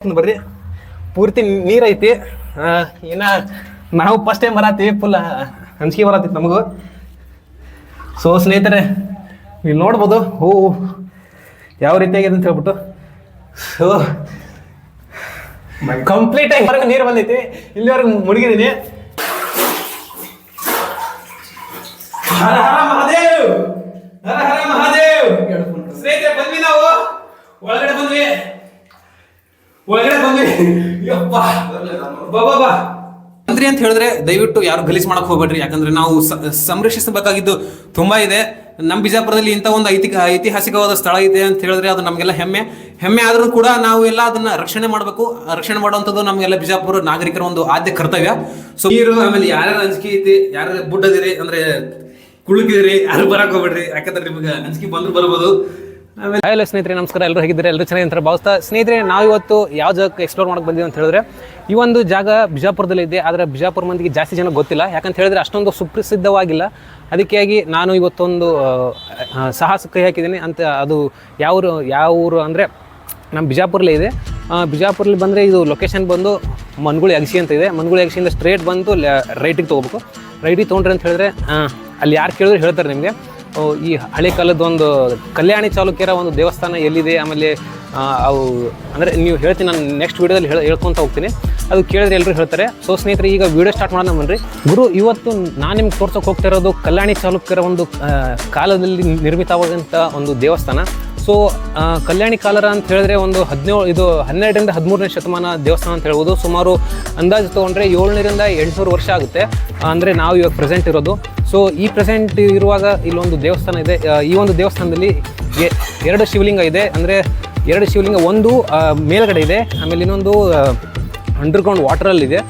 ಬರ್ರಿ. ಪೂರ್ತಿ ನೀರ್ ಐತಿ. ಆ, ಇನ್ನ ನಾವು ಫಸ್ಟ್ ಟೈಮ್ ಬರತ್ತೀವಿ ಫುಲ್ ಹಂಚಿಕೆ ಬರತ್ತಿತ್ತು ನಮಗೂ. ಸೊ ಸ್ನೇಹಿತರೆ ಇಲ್ಲಿ ನೋಡ್ಬೋದು. ಹೂ ಯಾವ ರೀತಿಯಾಗಿದೆ ಅಂತ ಹೇಳ್ಬಿಟ್ಟು. ಸೊ ಕಂಪ್ಲೀಟ್ ಆಗಿ ಹೊರಗೆ ನೀರು ಬಂದೈತಿ. ಇಲ್ಲಿವರೆಗೆ ಮಹಾದೇವ್! ಸ್ನೇಹಿತರೆ ಬಂದ್ವಿ ನಾವು. ಒಳಗಡೆ ಬಂದ್ವಿ. ಒಳಗಡೆ ಬಂದ್ವಿ. ಯಪ್ಪ. ಬಾ ಬಾ ಬಾ. ಮಂತ್ರಿ ಅಂತ ಹೇಳಿದ್ರೆ ದಯವಿಟ್ಟು ಯಾರು ಗಲೀಜು ಮಾಡಕ್ ಹೋಗ್ಬೇಡ್ರಿ. ಯಾಕಂದ್ರೆ ನಾವು ಸಂರಕ್ಷಿಸಬೇಕಾಗಿದ್ದು ತುಂಬಾ ಇದೆ. ನಮ್ಮ ಬಿಜಾಪುರದಲ್ಲಿ ಇಂಥ ಒಂದು ಐತಿ ಐತಿಹಾಸಿಕವಾದ ಸ್ಥಳ ಇದೆ ಅಂತ ಹೇಳಿದ್ರೆ ಅದು ನಮಗೆಲ್ಲ ಹೆಮ್ಮೆ. ಹೆಮ್ಮೆ ಆದರೂ ಕೂಡ ನಾವು ಎಲ್ಲ ಅದನ್ನ ರಕ್ಷಣೆ ಮಾಡಬೇಕು. ರಕ್ಷಣೆ ಮಾಡುವಂಥದ್ದು ನಮಗೆಲ್ಲ ಬಿಜಾಪುರ ನಾಗರಿಕರ ಒಂದು ಆದ್ಯ ಕರ್ತವ್ಯ. ಸೊ ನೀರು ಆಮೇಲೆ ಯಾರ್ಯಾರ ಅಂಜಿಕೆ ಐತಿ ಯಾರ್ಯಾರ ಬುಡ್ಡದಿರಿ ಅಂದ್ರೆ ಕುಳುಕಿದಿರಿ ಯಾರು ಬರಕ್ ಹೋಗ್ಬೇಡ್ರಿ. ಯಾಕಂದ್ರೆ ನಿಮಗೆ ಅಂಜಿಕೆ ಬಂದ್ರು ಬರ್ಬೋದು. ಆಮೇಲೆ ಹಲೋ ಸ್ನೇಹಿತರೆ, ನಮಸ್ಕಾರ. ಎಲ್ಲರೂ ಹೇಗಿದ್ದಾರೆ? ಎಲ್ಲರೂ ಚೆನ್ನಾಗಿ ಅಂತ ಭಾವಿಸ್ತಾ ಸ್ನೇಹಿತರೆ, ನಾವು ಇವತ್ತು ಯಾವ ಜಾಗಕ್ಕೆ ಎಕ್ಸ್ಪ್ಲೋರ್ ಮಾಡಕ್ಕೆ ಬಂದಿವಿ ಅಂತ ಹೇಳಿದ್ರೆ, ಈ ಒಂದು ಜಾಗ ಬಿಜಾಪುರದಲ್ಲಿ ಇದೆ. ಆದರೆ ಬಿಜಾಪುರ ಮಂದಿಗೆ ಜಾಸ್ತಿ ಜನ ಗೊತ್ತಿಲ್ಲ. ಯಾಕಂತ ಹೇಳಿದ್ರೆ ಅಷ್ಟೊಂದು ಸುಪ್ರಸಿದ್ಧವಾಗಿಲ್ಲ. ಅದಕ್ಕಾಗಿ ನಾನು ಇವತ್ತೊಂದು ಸಾಹಸ ಕೈ ಹಾಕಿದ್ದೀನಿ. ಅಂತ ಅದು ಯಾವ ಊರು ಯಾವ ಊರು ಅಂದರೆ ನಮ್ಮ ಬಿಜಾಪುರಲ್ಲೇ ಇದೆ. ಬಿಜಾಪುರಲ್ಲಿ ಬಂದರೆ ಇದು ಲೊಕೇಶನ್ ಬಂದು ಮನ್ಗುಳಿ ಅಗಸಿ ಅಂತ ಇದೆ. ಮನ್ಗುಳಿ ಅಗಸಿಯಿಂದ ಸ್ಟ್ರೇಟ್ ಬಂದು ರೈಟಿಗೆ ತೊಗೋಬೇಕು. ರೈಟಿಗೆ ತೊಗೊಂಡ್ರೆ ಅಂತ ಹೇಳಿದ್ರೆ ಅಲ್ಲಿ ಯಾರು ಕೇಳಿದ್ರು ಹೇಳ್ತಾರೆ ನಿಮಗೆ. ಈ ಹಳೆ ಕಾಲದ ಒಂದು ಕಲ್ಯಾಣಿ ಚಾಲುಕ್ಯರ ಒಂದು ದೇವಸ್ಥಾನ ಎಲ್ಲಿದೆ? ಆಮೇಲೆ ಅವು, ಅಂದರೆ ನೀವು ಹೇಳ್ತೀನಿ, ನಾನು ನೆಕ್ಸ್ಟ್ ವೀಡಿಯೋದಲ್ಲಿ ಹೇಳ, ಹೇಳ್ಕೊತ ಹೋಗ್ತೀನಿ. ಅದು ಕೇಳಿದ್ರೆ ಎಲ್ಲರೂ ಹೇಳ್ತಾರೆ. ಸೊ ಸ್ನೇಹಿತರೆ, ಈಗ ವಿಡಿಯೋ ಸ್ಟಾರ್ಟ್ ಮಾಡೋಣ ಬನ್ನಿರಿ ಗುರು, ಇವತ್ತು ನಾನು ನಿಮ್ಗೆ ತೋರ್ಸೋಕೆ ಹೋಗ್ತಾ ಇರೋದು ಕಲ್ಯಾಣಿ ಚಾಲುಕ್ಯರ ಒಂದು ಕಾಲದಲ್ಲಿ ನಿರ್ಮಿತವಾದಂಥ ಒಂದು ದೇವಸ್ಥಾನ. ಸೊ ಕಲ್ಯಾಣಿ ಕಾಲರ ಅಂತ ಹೇಳಿದ್ರೆ ಒಂದು ಹದಿನೇಳು, ಇದು ಹನ್ನೆರಡರಿಂದ ಹದಿಮೂರನೇ ಶತಮಾನ ದೇವಸ್ಥಾನ ಅಂತ ಹೇಳ್ಬೋದು. ಸುಮಾರು ಅಂದಾಜು ತೊಗೊಂಡ್ರೆ ಏಳ್ನೂರಿಂದ ಎಂಟುನೂರು ವರ್ಷ ಆಗುತ್ತೆ. ಅಂದರೆ ನಾವು ಇವಾಗ ಪ್ರೆಸೆಂಟ್ ಇರೋದು. ಸೊ ಈ ಪ್ರೆಸೆಂಟ್ ಇರುವಾಗ ಇಲ್ಲೊಂದು ದೇವಸ್ಥಾನ ಇದೆ. ಈ ಒಂದು ದೇವಸ್ಥಾನದಲ್ಲಿ ಎರಡು ಶಿವಲಿಂಗ ಇದೆ. ಅಂದರೆ ಎರಡು ಶಿವಲಿಂಗ, ಒಂದು ಮೇಲ್ಗಡೆ ಇದೆ. ಆಮೇಲೆ ಇನ್ನೊಂದು ಅಂಡರ್ಗ್ರೌಂಡ್ ವಾಟರಲ್ಲಿದೆ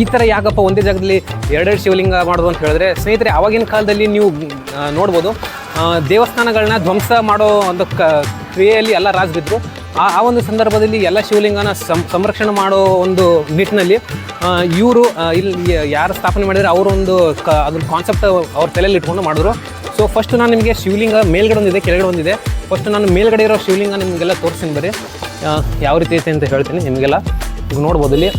ಈ ಥರ ಯಾಕಪ್ಪ ಒಂದೇ ಜಾಗದಲ್ಲಿ ಎರಡೆರಡು ಶಿವಲಿಂಗ ಮಾಡೋದು ಅಂತ ಹೇಳಿದ್ರೆ, ಸ್ನೇಹಿತರೆ, ಆವಾಗಿನ ಕಾಲದಲ್ಲಿ ನೀವು ನೋಡ್ಬೋದು. ದೇವಸ್ಥಾನಗಳನ್ನ ಧ್ವಂಸ ಮಾಡೋ ಒಂದು ಕ, ಕ್ರಿಯೆಯಲ್ಲಿ ಎಲ್ಲ ರಾಜರಿದ್ರು. ಆ ಆ ಒಂದು ಸಂದರ್ಭದಲ್ಲಿ ಎಲ್ಲ ಶಿವಲಿಂಗನ ಸಂ, ಸಂರಕ್ಷಣೆ ಮಾಡೋ ಒಂದು ನಿಟ್ಟಿನಲ್ಲಿ ಇವರು ಇಲ್ಲಿ ಯಾರು ಸ್ಥಾಪನೆ ಮಾಡಿದ್ರು ಅವರು ಒಂದು ಕ ಅದ್ರ ಕಾನ್ಸೆಪ್ಟ್ ಅವ್ರ ತಲೆಯಲ್ಲಿ ಇಟ್ಕೊಂಡು ಮಾಡಿದ್ರು. ಸೊ ಫಸ್ಟ್ ನಾನು ನಿಮಗೆ ಶಿವಲಿಂಗ ಮೇಲ್ಗಡೆ ಒಂದಿದೆ, ಕೆಳಗಡೆ ಒಂದಿದೆ. ಫಸ್ಟ್ ನಾನು ಮೇಲ್ಗಡೆ ಇರೋ ಶಿವಲಿಂಗ ನಿಮಗೆಲ್ಲ ತೋರಿಸ್ತೀನಿ ಬರೀ ಯಾವ ರೀತಿ ಐತೆ ಅಂತ ಹೇಳ್ತೀನಿ ನಿಮಗೆಲ್ಲ. ಈಗ ನೋಡ್ಬೋದು ಇಲ್ಲಿ.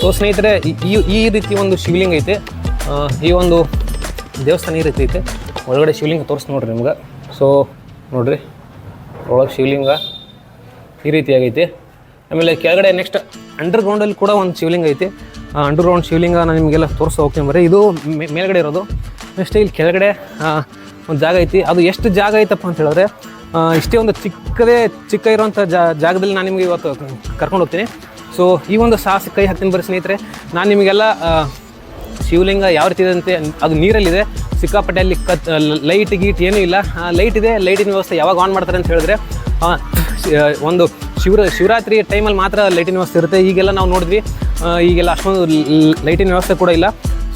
ಸೊ, ಸ್ನೇಹಿತರೆ, ಈ ಈ ರೀತಿ ಒಂದು ಶಿವಲಿಂಗ ಐತೆ. ಈ ಒಂದು ದೇವಸ್ಥಾನ ಈ ರೀತಿ ಐತೆ. ಒಳಗಡೆ ಶಿವಲಿಂಗ ತೋರಿಸ್ ನೋಡ್ರಿ ನಿಮ್ಗೆ. ಸೊ ನೋಡ್ರಿ, ಒಳಗೆ ಶಿವಲಿಂಗ ಈ ರೀತಿಯಾಗೈತಿ ಆಮೇಲೆ ಕೆಳಗಡೆ ನೆಕ್ಸ್ಟ್ ಅಂಡರ್ಗ್ರೌಂಡಲ್ಲಿ ಕೂಡ ಒಂದು ಶಿವಲಿಂಗ ಐತಿ. ಆ ಅಂಡರ್ಗ್ರೌಂಡ್ ಶಿವಲಿಂಗ ನಾನು ನಿಮಗೆಲ್ಲ ತೋರಿಸಿ ಹೋಗ್ತೀನಿ ಬರ್ರಿ. ಇದು ಮೇಲ್ಗಡೆ ಇರೋದು. ನೆಕ್ಸ್ಟ್ ಇಲ್ಲಿ ಕೆಳಗಡೆ ಒಂದು ಜಾಗ ಐತಿ. ಅದು ಎಷ್ಟು ಜಾಗ ಐತಪ್ಪ ಅಂತ ಹೇಳಿದ್ರೆ ಇಷ್ಟೇ ಒಂದು ಚಿಕ್ಕದೇ ಚಿಕ್ಕ ಇರೋಂಥ ಜಾಗದಲ್ಲಿ ನಾನು ನಿಮಗೆ ಇವತ್ತು ಕರ್ಕೊಂಡು ಹೋಗ್ತೀನಿ. ಸೊ ಈ ಒಂದು ಸಾಹಸ ಕೈ ಹಾಕ್ತೀನಿ ಬರ್ರಿ ಸ್ನೇಹಿತರೆ. ನಾನು ನಿಮಗೆಲ್ಲ ಶಿವಲಿಂಗ ಯಾವ ರೀತಿ ಇದೆ ಅಂತೆ, ಅದು ನೀರಲ್ಲಿದೆ. ಸಿಕ್ಕಾಪಟ್ಟೆ ಅಲ್ಲಿ ಕತ್ ಲೈಟ್ ಗೀಟ್ ಏನೂ ಇಲ್ಲ. ಲೈಟ್ ಇದೆ, ಲೈಟಿನ ವ್ಯವಸ್ಥೆ ಯಾವಾಗ ಆನ್ ಮಾಡ್ತಾರೆ ಅಂತ ಹೇಳಿದ್ರೆ ಒಂದು ಶಿವ ಶಿವರಾತ್ರಿ ಟೈಮಲ್ಲಿ ಮಾತ್ರ ಲೈಟಿನ ವ್ಯವಸ್ಥೆ ಇರುತ್ತೆ. ಈಗೆಲ್ಲ ನಾವು ನೋಡಿದ್ವಿ ಈಗೆಲ್ಲ ಅಷ್ಟೊಂದು ಲೈಟಿನ ವ್ಯವಸ್ಥೆ ಕೂಡ ಇಲ್ಲ.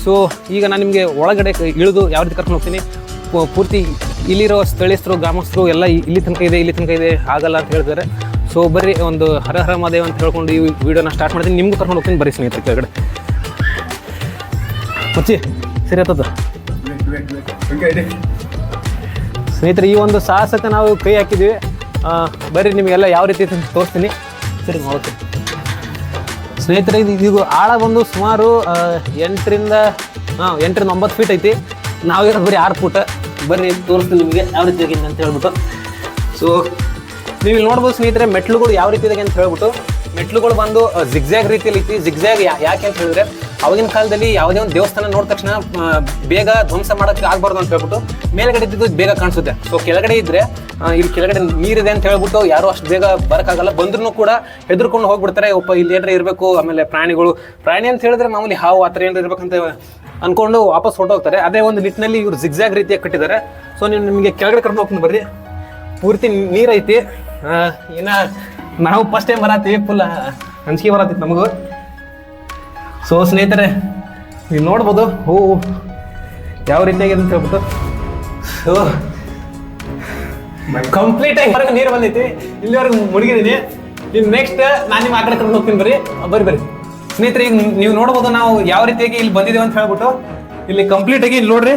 ಸೊ ಈಗ ನಾನು ನಿಮಗೆ ಒಳಗಡೆ ಇಳಿದು ಯಾವ ರೀತಿ ಕರ್ಕೊಂಡು ಹೋಗ್ತೀನಿ? ಪೂರ್ತಿ ಇಲ್ಲಿರೋ ಸ್ಥಳೀಯಸ್ಥರು, ಗ್ರಾಮಸ್ಥರು ಎಲ್ಲ ಇಲ್ಲಿ ತನಕ ಇದೆ, ಇಲ್ಲಿ ತನಕ ಇದೆ, ಆಗಲ್ಲ ಅಂತ ಹೇಳ್ತಾರೆ ಸೊ ಬರ್ರಿ, ಒಂದು ಹರ ಹರ ಮಹಾದೇವ್ ಅಂತ ಹೇಳ್ಕೊಂಡು ಈ ವಿಡಿಯೋನ ಸ್ಟಾರ್ಟ್ ಮಾಡ್ತೀನಿ. ನಿಮ್ಗೆ ಕರ್ಕೊಂಡು ಹೋಗ್ತೀನಿ, ಬರೀ ಸ್ನೇಹಿತರೆ ಕೆಳಗಡೆ. ಮಚ್ಚಿ, ಸರಿ ಆತದ ಸ್ನೇಹಿತರೆ, ಈ ಒಂದು ಸಾಹಸಕ್ಕೆ ನಾವು ಕೈ ಹಾಕಿದ್ದೀವಿ. ಬರ್ರಿ, ನಿಮಗೆಲ್ಲ ಯಾವ ರೀತಿ ಅಂತ ತೋರಿಸ್ತೀನಿ. ಸರಿ, ಓಕೆ. ಸ್ನೇಹಿತರೆ, ಇದು ಇದು ಆಳ ಬಂದು ಸುಮಾರು ಎಂಟರಿಂದ ಹಾಂ, ಎಂಟರಿಂದ ಒಂಬತ್ತು ಫೀಟ್ ಐತಿ. ನಾವಿರೋದು ಬರೀ ಆರು ಫೂಟ್ ಬರ್ರಿ, ತೋರಿಸ್ತೀನಿ ನಿಮಗೆ ಯಾವ ರೀತಿ ಆಗಿದೆ ಅಂತ ಹೇಳ್ಬಿಟ್ಟು. ಸೊ ನೀವು ಇಲ್ಲಿ ನೋಡ್ಬೋದು ಸ್ನೇಹಿತರೆ ಮೆಟ್ಲುಗಳು ಯಾವ ರೀತಿ ಇದೆ ಅಂತ ಹೇಳ್ಬಿಟ್ಟು. ಮೆಟ್ಲುಗಳು ಬಂದು ಜಿಗ್ಜಾಗ್ ರೀತಿಯಲ್ಲಿ ಇತ್ತು. ಜಿಗ್ಜಾಗ್ ಯಾಕೆ ಅಂತ ಹೇಳಿದ್ರೆ, ಅವಾಗಿನ ಕಾಲದಲ್ಲಿ ಯಾವುದೇ ಒಂದು ದೇವಸ್ಥಾನ ನೋಡಿದ ತಕ್ಷಣ ಬೇಗ ಧ್ವಂಸ ಮಾಡೋಕ್ಕೆ ಆಗಬಾರ್ದು ಅಂತ ಹೇಳ್ಬಿಟ್ಟು ಮೇಲ್ಗಡೆ ಇದ್ದಿದ್ದು ಬೇಗ ಕಾಣಿಸುತ್ತೆ. ಸೊ ಕೆಳಗಡೆ ಇದ್ರೆ ಇಲ್ಲಿ ಕೆಳಗಡೆ ನೀರಿದೆ ಅಂತ ಹೇಳ್ಬಿಟ್ಟು ಯಾರು ಅಷ್ಟು ಬೇಗ ಬರೋಕ್ಕಾಗಲ್ಲ. ಬಂದ್ರೂ ಕೂಡ ಹೆದರ್ಕೊಂಡು ಹೋಗ್ಬಿಡ್ತಾರೆ. ಒಪ್ಪ ಇಲ್ಲಿ ಏನಾರ ಇರಬೇಕು, ಆಮೇಲೆ ಪ್ರಾಣಿಗಳು. ಪ್ರಾಣಿ ಅಂತ ಹೇಳಿದ್ರೆ ಮಾಮೂಲಿ ಹಾವು ಆ ಥರ ಏನಾರ ಇರ್ಬೇಕಂತ ಅಂದ್ಕೊಂಡು ವಾಪಸ್ ಹೊರಟೋಗ್ತಾರೆ. ಅದೇ ಒಂದು ನಿಟ್ಟಿನಲ್ಲಿ ಇವರು ಜಿಗ್ಜಾಗ್ ರೀತಿಯಾಗಿ ಕಟ್ಟಿದ್ದಾರೆ. ಸೊ ನೀವು ನಿಮಗೆ ಕೆಳಗಡೆ ಕರ್ಕೊಂಡು ಹೋಗ್ತೀನಿ ಬರ್ರಿ. ಪೂರ್ತಿ ನೀರೈತಿ. ಇನ್ನ ನಾವು ಫಸ್ಟ್ ಟೈಮ್ ಬರತ್ತೀವಿ ಫುಲ್ ಅಂಜಿಕೆ ಬರತ್ತಿತ್ತು ನಮಗೂ. ಸೊ ಸ್ನೇಹಿತರೆ, ನೀವು ನೋಡ್ಬೋದು, ಹೂ, ಯಾವ ರೀತಿಯಾಗಿದೆ ಅಂತ ಹೇಳ್ಬಿಟ್ಟು. ಸೊ ಕಂಪ್ಲೀಟ್ ಆಗಿ ನೀರು ಬಂದೈತಿ. ಇಲ್ಲಿವರೆಗೆ ಮುಳುಗಿದೀನಿ ಇನ್ನು ನೆಕ್ಸ್ಟ್ ನಾನು ನಿಮ್ಮ ಆಕಡೆ ಕಡೆ ಕರ್ಕೊಂಡು ಹೋಗ್ತೀನಿ ಬರ್ರಿ. ಬರ್ರಿ ಬರ್ರಿ. ಸ್ನೇಹಿತರೆ, ಈಗ ನೀವು ನೋಡ್ಬೋದು ನಾವು ಯಾವ ರೀತಿಯಾಗಿ ಇಲ್ಲಿ ಬಂದಿದ್ದೀವಿ ಅಂತ ಹೇಳ್ಬಿಟ್ಟು. ಇಲ್ಲಿ ಕಂಪ್ಲೀಟ್ ಆಗಿ ಇಲ್ಲಿ ನೋಡ್ರಿ.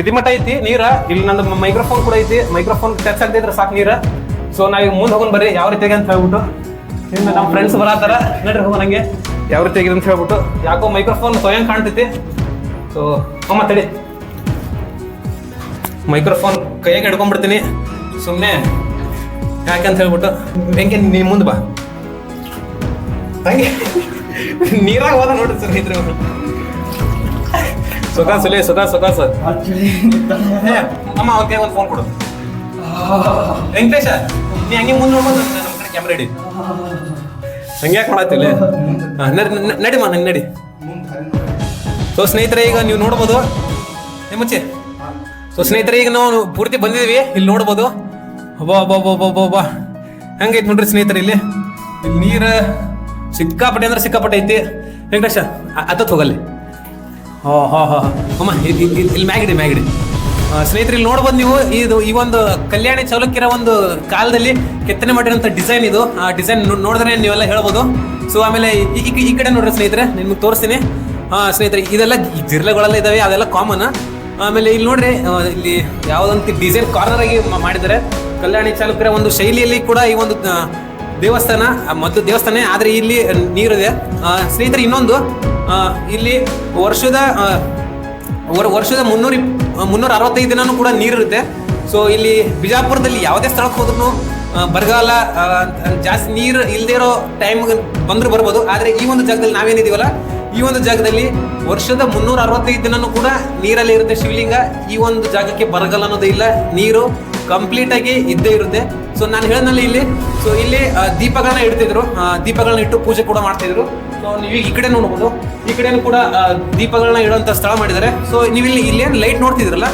ಇದಿಮಟ ಐತಿ ನೀರ. ಇಲ್ಲಿ ನಂದು ಮೈಕ್ರೋಫೋನ್ ಕೂಡ ಐತಿ. ಮೈಕ್ರೋಫೋನ್ ಟಚ್ ಆಗದಿದ್ರೆ ಸಾಕು ನೀರ. ಸೊ ನಾವೀಗ ಮುಂದೆ ಹೋಗೋಣ ಬರ್ರಿ. ಯಾವ ರೀತಿಯಾಗಿ ಅಂತ ಹೇಳ್ಬಿಟ್ಟು. ಇನ್ನು ನಮ್ಮ ಫ್ರೆಂಡ್ಸ್ ಬರತ್ತಾರ. ನಡ್ರಿ ಹೋಗೋಣ ನಂಗೆ ಯಾವ ರೀತಿ ಆಗಿದೆ ಅಂತ ಹೇಳ್ಬಿಟ್ಟು. ಯಾಕೋ ಮೈಕ್ರೋಫೋನ್ ಸ್ವಯಂ ಕಾಣ್ತೈತಿ. ಸೊ ಅಮ್ಮ ತಡಿ. ಮೈಕ್ರೋಫೋನ್ ಕೈಯಾಗ ಹಿಡ್ಕೊಂಡ್ಬಿಡ್ತೀನಿ. ಸುಮ್ಮನೆ ಅಂತ ಹೇಳ್ಬಿಟ್ಟು. ಹೆಂಗೆ ನೀ ಮುಂದೆ ಬಾ. ಹಂಗೆ. ನೀರಾಗ ಹೋದ ನೋಡ್ರಿ ಸರ್ ಇದ್ರೆ ಸುಖಾಸ್ ಸುಲೇ ಸುಖಾಸ್ ಸುಖಾಸ್. ಸರ್ ಅಮ್ಮ ಅವ್ರಿಗೆ ಒಂದು ಫೋನ್ ಕೊಡು. ವೆಂಕಟೇಶ ನೀ ಹಂಗೆ ಮುಂದೆ ನೋಡ್ಬೋದು ನಮ್ಮ ಕಡೆ ಕ್ಯಾಮ್ರಾ ಇಡಿ. ಹಂಗೆ ಯಾಕೆ ಮಾಡತ್ತಿಲ್ಲ ನಡಿ ಮಾ ನಂಗೆ ನಡಿ ಸೊ ಸ್ನೇಹಿತರೆ ಈಗ ನೀವು ನೋಡ್ಬೋದು. ಏ ಮುಚ್ಚೆ. ಸೊ ಸ್ನೇಹಿತರೆ ಈಗ ನಾವು ಪೂರ್ತಿ ಬಂದಿದ್ದೀವಿ ಇಲ್ಲಿ ನೋಡ್ಬೋದು. ಒಬ್ಬ ಒಬ್ಬ ಒಬ್ಬ ಒಬ್ಬ ಒಬ್ಬ ಹೆಂಗೈತೆ ನೋಡ್ರಿ ಸ್ನೇಹಿತರೆ ಇಲ್ಲಿ? ಇಲ್ಲಿ ನೀರು ಸಿಕ್ಕಾಪಟ್ಟೆ ಅಂದ್ರೆ ಸಿಕ್ಕಾಪಟ್ಟೆ ಐತಿ. ವೆಂಕಟೇಶ ಅತ್ತತ್ ಹೋಗಲ್ಲಿ. ಹೋ ಹೋ ಹೋ ಅಮ್ಮ ಇಲ್ಲಿ ಮ್ಯಾಗಿಡಿ ಮ್ಯಾಗಿಡಿ. ಸ್ನೇಹಿತರೆ ನೋಡ್ಬೋದು ನೀವು ಇದು ಈ ಒಂದು ಕಲ್ಯಾಣಿ ಚೌಲಕ್ಕಿರ ಒಂದು ಕಾಲದಲ್ಲಿ ಕೆತ್ತನೆ ಮಾಡಿರೋಂಥ ಡಿಸೈನ್ ಇದು. ಆ ಡಿಸೈನ್ ನೋಡಿದ್ರೆ ನೀವೆಲ್ಲ ಹೇಳ್ಬೋದು. ಸೊ ಆಮೇಲೆ ಈ- ಕಡೆ ನೋಡ್ರಿ ಸ್ನೇಹಿತರೆ ನಿಮ್ಗೆ ತೋರಿಸ್ತೀನಿ. ಆ, ಸ್ನೇಹಿತರೆ ಇದೆಲ್ಲ ಜಿರ್ಲೆಗಳೆಲ್ಲ ಇದಾವೆ ಅದೆಲ್ಲ ಕಾಮನ್ ಆಮೇಲೆ ಇಲ್ಲಿ ನೋಡ್ರಿ ಇಲ್ಲಿ ಯಾವುದಂತ ಡಿಸೈನ್ ಕಾರ್ನರ್ ಆಗಿ ಮಾಡಿದ್ದಾರೆ. ಕಲ್ಯಾಣಿ ಚಾಲುಕ್ಯರ ಒಂದು ಶೈಲಿಯಲ್ಲಿ ಕೂಡ ಈ ಒಂದು ದೇವಸ್ಥಾನ ಆ, ಮೊದಲು ದೇವಸ್ಥಾನ ಆದರೆ ಇಲ್ಲಿ ನೀರಿದೆ. ಸ್ನೇಹಿತರೆ ಇನ್ನೊಂದು ಇಲ್ಲಿ ವರ್ಷದ ವರ್- ವರ್ಷದ ಮುನ್ನೂರ ಮುನ್ನೂರ ಅರವತ್ತೈದು ದಿನನೂ ಕೂಡ ನೀರಿರುತ್ತೆ. ಸೊ ಇಲ್ಲಿ ಬಿಜಾಪುರದಲ್ಲಿ ಯಾವುದೇ ಸ್ಥಳಕ್ಕೆ ಹೋದ್ರು ಬರಗಾಲ ಜಾಸ್ತಿ ನೀರು ಇಲ್ಲದೇ ಇರೋ ಟೈಮ್ ಬಂದರೂ ಬರ್ಬೋದು. ಆದರೆ ಈ ಒಂದು ಜಾಗದಲ್ಲಿ ನಾವೇನಿದೀವಲ್ಲ ಈ ಒಂದು ಜಾಗದಲ್ಲಿ ವರ್ಷದ ಮುನ್ನೂರ ಅರವತ್ತೈದು ದಿನನೂ ಕೂಡ ನೀರಲ್ಲಿ ಇರುತ್ತೆ ಶಿವಲಿಂಗ. ಈ ಒಂದು ಜಾಗಕ್ಕೆ ಬರಗಾಲ ಅನ್ನೋದು ಇಲ್ಲ. ನೀರು ಕಂಪ್ಲೀಟ್ ಆಗಿ ಇದ್ದೇ ಇರುತ್ತೆ. ಸೊ ನಾನು ಹೇಳಿದ್ನಲ್ಲಿ ಇಲ್ಲಿ ಸೊ ಇಲ್ಲಿ ದೀಪಗಳನ್ನ ಇಡ್ತಿದ್ರು. ದೀಪಗಳನ್ನ ಇಟ್ಟು ಪೂಜೆ ಕೂಡ ಮಾಡ್ತಿದ್ರು. ಸೊ ನೀವು ಈ ಕಡೆ ನೋಡ್ಬೋದು. ಈ ಕಡೆನೂ ಕೂಡ ದೀಪಗಳನ್ನ ಇಡುವಂತ ಸ್ಥಳ ಮಾಡಿದ್ದಾರೆ. ಸೊ ನೀವು ಇಲ್ಲಿ ಇಲ್ಲೇನು ಲೈಟ್ ನೋಡ್ತಿದ್ರಲ್ಲ,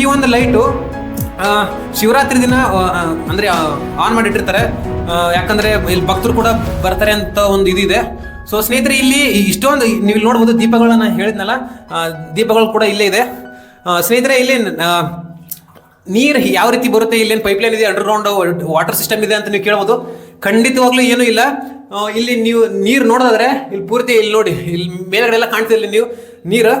ಈ ಒಂದು ಲೈಟು ಶಿವರಾತ್ರಿ ದಿನ ಅಂದ್ರೆ ಆನ್ ಮಾಡಿಟ್ಟಿರ್ತಾರೆ. ಇಟ್ಟಿರ್ತಾರೆ ಯಾಕಂದ್ರೆ ಇಲ್ಲಿ ಭಕ್ತರು ಕೂಡ ಬರ್ತಾರೆ ಅಂತ ಒಂದು ಇದಿದೆ. ಸೊ ಸ್ನೇಹಿತರೆ, ಇಲ್ಲಿ ಇಷ್ಟೊಂದು ನೀವು ಇಲ್ಲಿ ನೋಡ್ಬೋದು ದೀಪಗಳನ್ನ ಹೇಳಿದ್ನಲ್ಲ ದೀಪಗಳು ಕೂಡ ಇಲ್ಲೇ ಇದೆ. ಸ್ನೇಹಿತರೆ, ಇಲ್ಲಿ ನೀರು ಯಾವ ರೀತಿ ಬರುತ್ತೆ? ಇಲ್ಲೇನು ಪೈಪ್ಲೈನ್ ಇದೆ ಅಂಡರ್ಗ್ರೌಂಡ್ ವಾಟರ್ ಸಿಸ್ಟಮ್ ಇದೆ ಅಂತ ನೀವು ಕೇಳ್ಬೋದು. ಖಂಡಿತವಾಗ್ಲೂ ಏನೂ ಇಲ್ಲ. ಇಲ್ಲಿ ನೀವು ನೀರು ನೋಡೋದಾದ್ರೆ, ಇಲ್ಲಿ ಪೂರ್ತಿ ಇಲ್ಲಿ ನೋಡಿ, ಇಲ್ಲಿ ಮೇಲ್ಗಡೆ ಎಲ್ಲ ಕಾಣ್ತಿಲ್ಲ ನೀವು ನೀರು.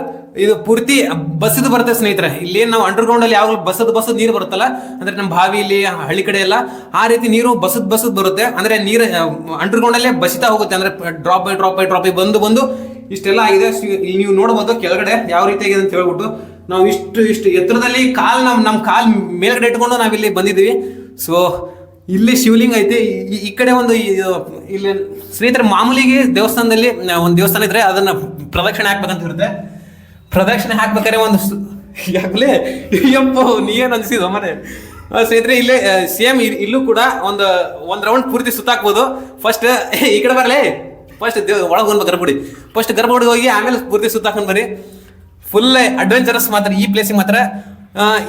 ಇದು ಪೂರ್ತಿ ಬಸದು ಬರುತ್ತೆ ಸ್ನೇಹಿತರೆ. ಇಲ್ಲಿ ನಾವು ಅಂಡರ್ಗ್ರೌಂಡ್ ಅಲ್ಲಿ ಯಾವಾಗ ಬಸದ್ ಬಸದ್ ನೀರು ಬರುತ್ತಲ್ಲ? ಅಂದ್ರೆ ನಮ್ಮ ಬಾವಿಲಿ ಹಳ್ಳಿ ಕಡೆ ಎಲ್ಲ, ಆ ರೀತಿ ನೀರು ಬಸದ್ ಬಸದ್ ಬರುತ್ತೆ. ಅಂದ್ರೆ ನೀರು ಅಂಡರ್ಗ್ರೌಂಡ್ ಅಲ್ಲೇ ಬಸಿತಾ ಹೋಗುತ್ತೆ. ಅಂದ್ರೆ drop by drop by drop by ಬಂದು ಬಂದು ಇಷ್ಟೆಲ್ಲ ಆಗಿದೆ. ಇಲ್ಲಿ ನೀವು ನೋಡಬಹುದು ಕೆಳಗಡೆ ಯಾವ ರೀತಿ ಆಗಿದೆ ಅಂತ ಹೇಳ್ಬಿಟ್ಟು ನಾವು ಇಷ್ಟು ಇಷ್ಟು ಎತ್ತರದಲ್ಲಿ ಕಾಲ್ ನಮ್ ನಮ್ಮ ಕಾಲ್ ಮೇಲ್ಗಡೆ ಇಟ್ಕೊಂಡು ನಾವಿಲ್ಲಿ ಬಂದಿದ್ದೀವಿ. ಸೊ ಇಲ್ಲಿ ಶಿವಲಿಂಗ ಐತಿ. ಈ ಕಡೆ ಒಂದು ಇಲ್ಲಿ ಸ್ನೇಹಿತರೆ ಮಾಮೂಲಿಗೆ ದೇವಸ್ಥಾನದಲ್ಲಿ ಒಂದು ದೇವಸ್ಥಾನ ಇದ್ರೆ ಅದನ್ನ ಪ್ರದಕ್ಷಿಣೆ ಹಾಕ್ಬೇಕಂತ ಇರುತ್ತೆ. ಪ್ರದಕ್ಷಿಣೆ ಹಾಕ್ಬೇಕಾರೆ ಒಂದು ಯಾಕಲೇ? ಎಂಪು ನೀ ಏನ್ ಅನ್ಸಿದ ಮನೆ. ಸ್ನೇಹಿತರೆ, ಇಲ್ಲೇ ಸೇಮ್ ಇಲ್ಲೂ ಕೂಡ ಒಂದು, ಒಂದ್ ರೌಂಡ್ ಪೂರ್ತಿ ಸುತ್ತಾಕ್ಬೋದು. ಫಸ್ಟ್ ಈ ಕಡೆ ಬರಲೇ? ಫಸ್ಟ್ ಒಳಗೆ ಹೋಗ್ಬೇಕು ಗರ್ಭಗುಡಿ. ಫಸ್ಟ್ ಗರ್ಭಗುಡಿಗೆ ಹೋಗಿ ಆಮೇಲೆ ಪೂರ್ತಿ ಸುತ್ತಾಕೊಂಡ್ ಬರ್ರಿ ಫುಲ್ ಅಡ್ವೆಂಚರಸ್ ಮಾತ್ರ, ಈ ಪ್ಲೇಸಿಗೆ ಮಾತ್ರ.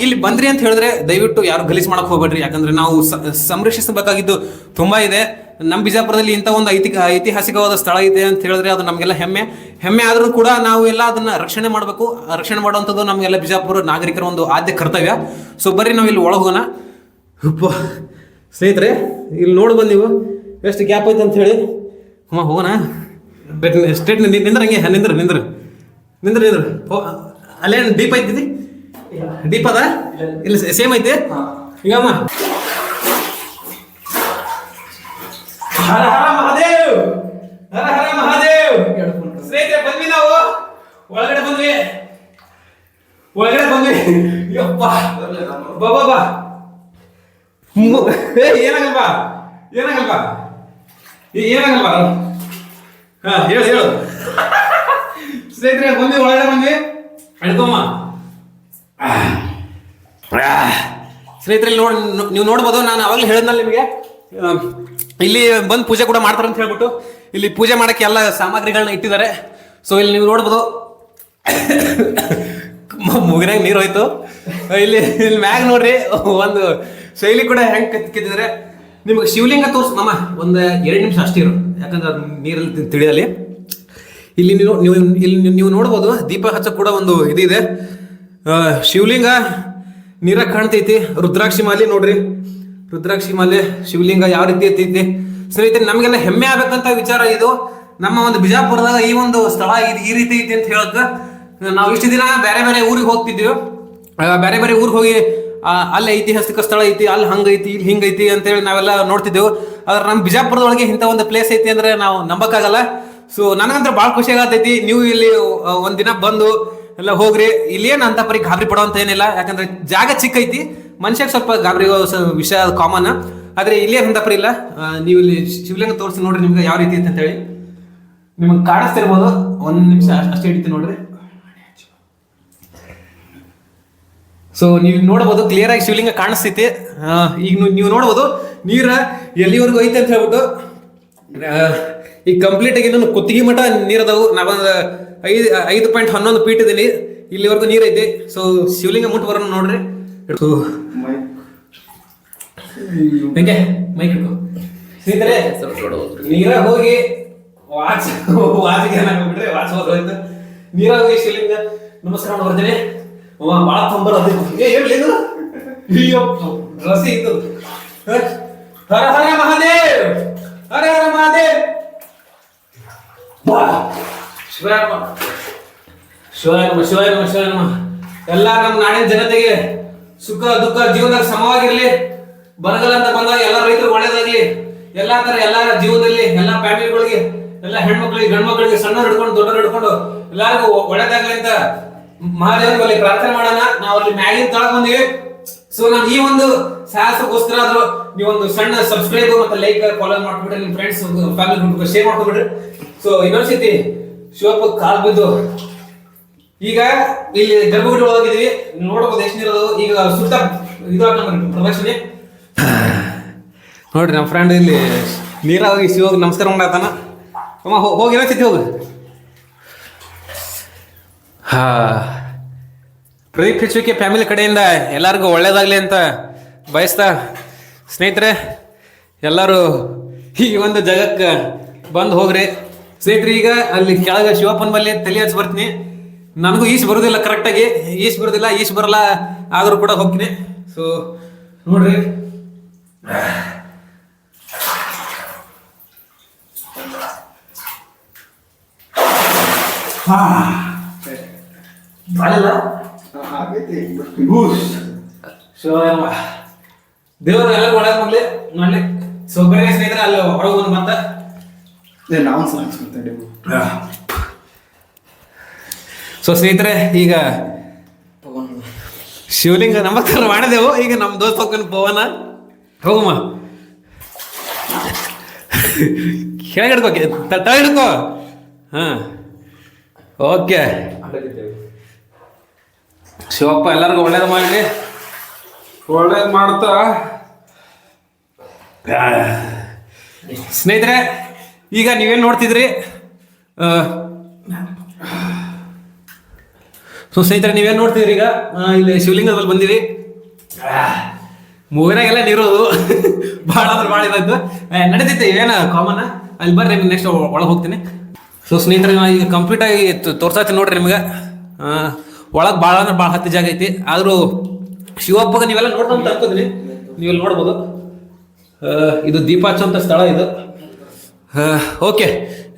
ಇಲ್ಲಿ ಬಂದ್ರಿ ಅಂತ ಹೇಳಿದ್ರೆ ದಯವಿಟ್ಟು ಯಾರು ಗಲೀಜ್ ಮಾಡಕ್ ಹೋಗ್ಬೇಡ್ರಿ. ಯಾಕಂದ್ರೆ ನಾವು ಸಂರಕ್ಷಿಸಬೇಕಾಗಿದ್ದು ತುಂಬಾ ಇದೆ. ನಮ್ಮ ಬಿಜಾಪುರದಲ್ಲಿ ಇಂಥ ಒಂದು ಐತಿಕ ಐತಿಹಾಸಿಕವಾದ ಸ್ಥಳ ಇದೆ ಅಂತ ಹೇಳಿದ್ರೆ ಅದು ನಮಗೆಲ್ಲ ಹೆಮ್ಮೆ. ಹೆಮ್ಮೆ ಆದರೂ ಕೂಡ ನಾವು ಎಲ್ಲ ಅದನ್ನ ರಕ್ಷಣೆ ಮಾಡಬೇಕು. ರಕ್ಷಣೆ ಮಾಡುವಂಥದ್ದು ನಮಗೆಲ್ಲ ಬಿಜಾಪುರ ನಾಗರಿಕರ ಒಂದು ಆದ್ಯ ಕರ್ತವ್ಯ. ಸೊ ಬರ್ರಿ ನಾವು ಇಲ್ಲಿ ಒಳಗೆ ಹೋಗೋಣ. ಉಪ್ಪ ಸ್ನೇಹಿತರೆ ಇಲ್ಲಿ ನೋಡ್ಬೋದು ನೀವು. ಎಷ್ಟು ಗ್ಯಾಪ್ ಐತೆ ಅಂತ ಹೇಳಿ. ಹ್ಞೂ ಹೋಗೋಣ. ಸ್ಟ್ರೇಟ್ ನಿಂದ್ರ ಹಂಗೆ ನಿಂದ್ರ ನಿಂದ್ರ. ನಿಂದ್ರ ನಿಂದ್ರ. ಅಲ್ಲೇನು ಡೀಪ್ ಐತಿದಿ ಡೀಪ್ ಅದ ಇಲ್ಲ ಸೇಮ್ ಐತೆ? ಈಗಮ್ಮ ಹರ ಹರ ಮಹಾದೇವ್! ಹರ ಹರ ಮಹಾದೇವ್! ಸ್ನೇಹಿತರೆ ಬಂದ್ವಿ ನಾವು. ಒಳಗಡೆ ಬಂದ್ವಿ. ಒಳಗಡೆ ಬಂದ್ವಿ. ಯಪ್ಪ. ಬಾ ಬಾ ಬಾ. ಏನಾಗಲ್ವಾ? ಏನಾಗಲ್ವಾ? ಏನಾಗಲ್ವಾ? ಹಾ ಹೇಳು ಹೇಳು. ಸ್ನೇಹಿತರೆ ಬಂದ್ವಿ ಒಳಗಡೆ ಬಂದ್ವಿ. ಹಿಡ್ಕೊಮ್ಮ ಸ್ನೇಹಿತರೆ ನೋಡ್, ನೀವು ನೋಡ್ಬೋದು, ನಾನು ಅವಾಗಲೇ ಹೇಳಿದ್ನಲ್ಲ ನಿಮಗೆ. ಇಲ್ಲಿ ಬಂದು ಪೂಜೆ ಕೂಡ ಮಾಡ್ತಾರೆ ಅಂತ ಹೇಳ್ಬಿಟ್ಟು, ಇಲ್ಲಿ ಪೂಜೆ ಮಾಡೋಕ್ಕೆ ಎಲ್ಲ ಸಾಮಗ್ರಿಗಳನ್ನ ಇಟ್ಟಿದ್ದಾರೆ. ಸೊ ಇಲ್ಲಿ ನೀವು ನೋಡ್ಬೋದು. ಮುಗಿನಾಗ ನೀರು ಹೋಯ್ತು. ಇಲ್ಲಿ ಇಲ್ಲಿ ಮ್ಯಾಗ್ ನೋಡ್ರಿ, ಒಂದು ಶೈಲಿ ಕೂಡ ಹೆಂಗ್ ಕಿತ್ತಿದ್ದಾರೆ. ನಿಮ್ಗೆ ಶಿವಲಿಂಗ ತೋರ್ಸ್, ಮಾಮ, ಒಂದು ಎರಡು ನಿಮಿಷ ಅಷ್ಟೇ ಇರು. ಯಾಕಂದ್ರೆ ಅದು ನೀರಲ್ಲಿ ತಿಳಿಯಲಿ. ಇಲ್ಲಿ ನೀವು ನೀವು, ಇಲ್ಲಿ ನೀವು ನೋಡ್ಬೋದು, ದೀಪ ಹಚ್ಚ ಕೂಡ ಒಂದು ಇದಿದೆ. ಶಿವಲಿಂಗ ನೀರಾಗ ಕಾಣ್ತೈತಿ. ರುದ್ರಾಕ್ಷಿ ಮಾಲೆ ನೋಡ್ರಿ. ರುದ್ರಾಕ್ಷಿ ಮಾಲೆ, ಶಿವಲಿಂಗ ಯಾವ ರೀತಿ ಐತೈತಿ. ಸ್ನೇಹಿತರೆ, ನಮಗೆಲ್ಲ ಹೆಮ್ಮೆ ಆಗಬೇಕಂತ ವಿಚಾರ ಇದು. ನಮ್ಮ ಒಂದು ಬಿಜಾಪುರದಾಗ ಈ ಒಂದು ಸ್ಥಳ ಇದು ಈ ರೀತಿ ಐತಿ ಅಂತ ಹೇಳಕ್, ನಾವು ಇಷ್ಟು ದಿನ ಬೇರೆ ಬೇರೆ ಊರಿಗೆ ಹೋಗ್ತಿದ್ವಿ. ಬೇರೆ ಬೇರೆ ಊರಿಗೆ ಹೋಗಿ ಅಲ್ಲಿ ಐತಿಹಾಸಿಕ ಸ್ಥಳ ಐತಿ, ಅಲ್ಲಿ ಹಂಗೈತಿ ಇಲ್ಲಿ ಹಿಂಗೈತಿ ಅಂತೇಳಿ ನಾವೆಲ್ಲ ನೋಡ್ತಿದ್ದೆವು. ಆದ್ರೆ ನಮ್ಮ ಬಿಜಾಪುರದೊಳಗೆ ಇಂಥ ಒಂದು ಪ್ಲೇಸ್ ಐತಿ ಅಂದ್ರೆ ನಾವು ನಂಬಕ್ಕಾಗಲ್ಲ. ಸೊ ನನಗಂತ್ರ ಭಾಳ ಖುಷಿ ಆಗತ್ತೈತಿ ನೀವು ಇಲ್ಲಿ ಒಂದಿನ ಬಂದು ಎಲ್ಲ ಹೋಗ್ರಿ. ಇಲ್ಲೇನು ಅಂತ ಪರಿ ಗಾಬರಿ ಪಡೋಂತ ಏನಿಲ್ಲ. ಯಾಕಂದ್ರೆ ಜಾಗ ಚಿಕ್ಕ ಐತಿ ಮನುಷ್ಯಕ್ಕೆ ಸ್ವಲ್ಪ ಗಾಬರಿ ವಿಷಯ ಕಾಮನ್ ಆದ್ರೆ ಇಲ್ಲೇ ಅಂತ ಪರಿ ಇಲ್ಲ. ನೀವು ಇಲ್ಲಿ ಶಿವಲಿಂಗ ತೋರಿಸಿ ನೋಡ್ರಿ ನಿಮ್ಗೆ ಯಾವ ರೀತಿ ಐತೆ ಅಂತ ಹೇಳಿ ನಿಮಗೆ ಕಾಣಿಸ್ತಿರ್ಬೋದು ಒಂದ್ ನಿಮಿಷ ಅಷ್ಟೇ ಹಿಡಿತೀನಿ ನೋಡ್ರಿ. ಸೊ ನೀವು ನೋಡಬಹುದು ಕ್ಲಿಯರ್ ಆಗಿ ಶಿವಲಿಂಗ ಕಾಣಿಸ್ತೈತಿ ಈಗ ನೀವು- ನೋಡಬಹುದು ನೀರ ಎಲ್ಲಿವರೆಗೂ ಐತೆ ಅಂತ ಹೇಳ್ಬಿಟ್ಟು ಈಗ ಕಂಪ್ಲೀಟ್ ಆಗಿ ಕುತ್ತಿಗೆ ಮಠ ನೀರದವು. ನಾವೊಂದು ಐದು ಐದು ಪಾಯಿಂಟ್ ಹನ್ನೊಂದು ಫೀಟ್ ಇದೀನಿ ಇಲ್ಲಿವರೆಗೂ ನೀರೈತಿ. ಸೊ ಶಿವಲಿಂಗ ಮುಟ್ಟು ಬರೋಣ ನೋಡ್ರಿ. ಹೆಂಗೆ? ಮೈಕ್ ಸ್ನೇಹಿತರೆ, ನೀರ ಹೋಗಿ ವಾಚ್, ವಾಚ್ಗೆ ಏನಾಗ್ಬಿಟ್ರೆ ವಾಚ್ ಹೋದ್ರೆ ನೀರ ಹೋಗಿ ಶಿವಲಿಂಗ, ನಮಸ್ಕಾರ ಬರ್ತೇನೆ ಬಾಳ ತಂಬರ್ ಅದು. ಹೇಳಿ ರಸಿ ಇತ್ತು. ಹರ ಹರ ಮಹಾದೇವ್! ಹರ ಹರ ಮಹಾದೇವ್. ಶಿವರಾಮ ಶಿವರಾಮ ನಮಃ ಶಿವಾಯ ಎಲ್ಲ ನಮ್ಮ ನಾಡಿನ ಜನತೆಗೆ ಸುಖ, ದುಃಖ ಜೀವನದಾಗ ಸಮವಾಗಿರ್ಲಿ. ಬರಗಾಲ ಅಂತ ಬಂದಾಗ ಎಲ್ಲ ರೈತರು ಒಳ್ಳೇದಾಗ್ಲಿ. ಎಲ್ಲಾ ತರ ಎಲ್ಲರ ಜೀವನದಲ್ಲಿ, ಎಲ್ಲ ಫ್ಯಾಮಿಲಿಗಳಿಗೆ, ಎಲ್ಲ ಹೆಣ್ಮಕ್ಳಿಗೆ, ಗಂಡ್ಮಕ್ಳಿಗೆ ಸಣ್ಣ ಹಿಡ್ಕೊಂಡು ದೊಡ್ಡ ಹಿಡ್ಕೊಂಡು ಎಲ್ಲರಿಗೂ ಒಳ್ಳೇದಾಗ್ಲಿ ಅಂತ ಮಹಾದೇವರ ಅಲ್ಲಿ ಪ್ರಾರ್ಥನೆ ಮಾಡೋಣ. ನಾವು ಅಲ್ಲಿ ಮ್ಯಾಗಿನ ತಳಗ್ ಬಂದಿವಿ. ಸೊ ನಾನು ಈ ಒಂದು ಸಾಹಸಕ್ಕೋಸ್ಕರ ಆದ್ರೂ ನೀವೊಂದು ಸಣ್ಣ ಸಬ್ಸ್ಕ್ರೈಬ್ ಮತ್ತೆ ಲೈಕ್ ಫಾಲೋ ಮಾಡ್ಬಿಟ್ರೆ ನಿಮ್ಮ ಫ್ರೆಂಡ್ಸ್ ಫ್ಯಾಮಿಲಿ ಗ್ರೂಪ್ ಶೇರ್ ಮಾಡ್ಕೊಬಿಡ್ರಿ ಸೊ ಇನ್ನೊಂದ್ಸತಿ ಶಿವಪ್ಪ ಕಾಲ್ ಬಿದ್ದು, ಈಗ ಇಲ್ಲಿ ಗರ್ಭಗುಡಿ ಒಳಗಿದ್ವಿ ನೋಡ್ಬೋದು ಎಷ್ಟು ನೀರು ಈಗ ಸುತ್ತ ಇದು ಪ್ರದಕ್ಷಿಣೆ. ನೋಡ್ರಿ ನಮ್ಮ ಫ್ರೆಂಡ್ ಇಲ್ಲಿ ನೀರಾಗಿ ಶಿವಗ್ ನಮಸ್ಕಾರ ಮಾಡತ್ತಾನ. ಅಮ್ಮ ಹೋಗಿ ಏನೋ ಹೋಗು. ಹಾ, ಪ್ರದೀಪ್ ಹೆಚ್ಚುವಿಕೆ ಫ್ಯಾಮಿಲಿ ಕಡೆಯಿಂದ ಎಲ್ಲರಿಗೂ ಒಳ್ಳೇದಾಗಲಿ ಅಂತ ಬಯಸ್ತಾ, ಸ್ನೇಹಿತರೆ, ಎಲ್ಲರೂ ಈ ಒಂದು ಜಗಕ್ಕೆ ಬಂದು ಹೋಗ್ರಿ. ಸ್ನೇಹಿತರೆ ಈಗ ಅಲ್ಲಿ ಕೆಳಗೆ ಶಿವಪ್ಪನ ಬಲ್ಲಿ ತಲೆ ಹಚ್ಚಿ ಬರ್ತೀನಿ. ನನಗೂ ಈಸ್ ಬರೋದಿಲ್ಲ ಕರೆಕ್ಟಾಗಿ ಈಸ್ ಬರೋದಿಲ್ಲ ಈಸ್ ಬರಲ್ಲ ಆದರೂ ಕೂಡ ಹೋಗ್ತೀನಿ. ಸೊ ನೋಡ್ರಿ. ದೇವರು ಎಲ್ಲ ಒಳಗೆ ಹೋಗ್ಲಿ ಮಾಡ್ಲಿ ಸೊ ಬರೀ ಸ್ನೇಹಿತರೆ ಅಲ್ಲಿ ಹೊರಗೆ ಬಂದು ಮತ್ತೆ. ನಾವು ಸೊ ಸ್ನೇಹಿತರೆ ಈಗ ಶಿವಲಿಂಗ ನಮಸ್ಕಾರ ಮಾಡಿದೆವು. ಈಗ ನಮ್ಮ ದೋಸ್ತ ಹೋಗ್ಕೊಂಡು ಪವನ. ಹೋಗಮ್ಮ ಕೆಳಗೆ ಹಿಡ್ಕೋ ತಳ ಹಿಡ್ಕೋ ಹಾ. ಓಕೆ. ಶಿವಪ್ಪ ಎಲ್ಲರಿಗೂ ಒಳ್ಳೇದು ಮಾಡಲಿ. ಒಳ್ಳೇದು ಮಾಡ್ತಾ. ಸ್ನೇಹಿತರೆ ಈಗ ನೀವೇನು ನೋಡ್ತಿದ್ರಿ? ಸೊ ಸ್ನೇಹಿತರೆ, ನೀವೇನು ನೋಡ್ತಿದ್ರಿ ಈಗ? ಇಲ್ಲಿ ಶಿವಲಿಂಗದಲ್ಲಿ ಬಂದಿರಿ. ಮೂವಿನಾಗೆಲ್ಲ ನೀರೋದು ಭಾಳ ಅಂದ್ರೆ ಭಾಳ ಇದಾಯ್ತು. ನಡೆದಿತ್ತು ಏನು ಕಾಮನ್ ಅಲ್ಲಿ ಬರ್ರಿ ನೆಕ್ಸ್ಟ್ ಒಳಗೆ ಹೋಗ್ತೀನಿ. ಸೊ ಸ್ನೇಹಿತರೆ, ನಾ ಈಗ ಕಂಪ್ಲೀಟ್ ಆಗಿ ತೋರ್ಸಾತೀನಿ ನೋಡ್ರಿ ನಿಮ್ಗೆ. ಒಳಗೆ ಭಾಳ ಅಂದ್ರೆ ಭಾಳ ಹತ್ತಿ ಜಾಗ ಐತಿ. ಆದರೂ ಶಿವಪ್ಪಗೆ ನೀವೆಲ್ಲ ನೋಡ್ಕೊಂತ ಅನ್ಕೋತೀನಿ ನೀವೆಲ್ಲ ನೋಡ್ಬೋದು. ಇದು ದೀಪ ಹಚ್ಚುವಂಥ ಸ್ಥಳ ಇದು. ಓಕೆ.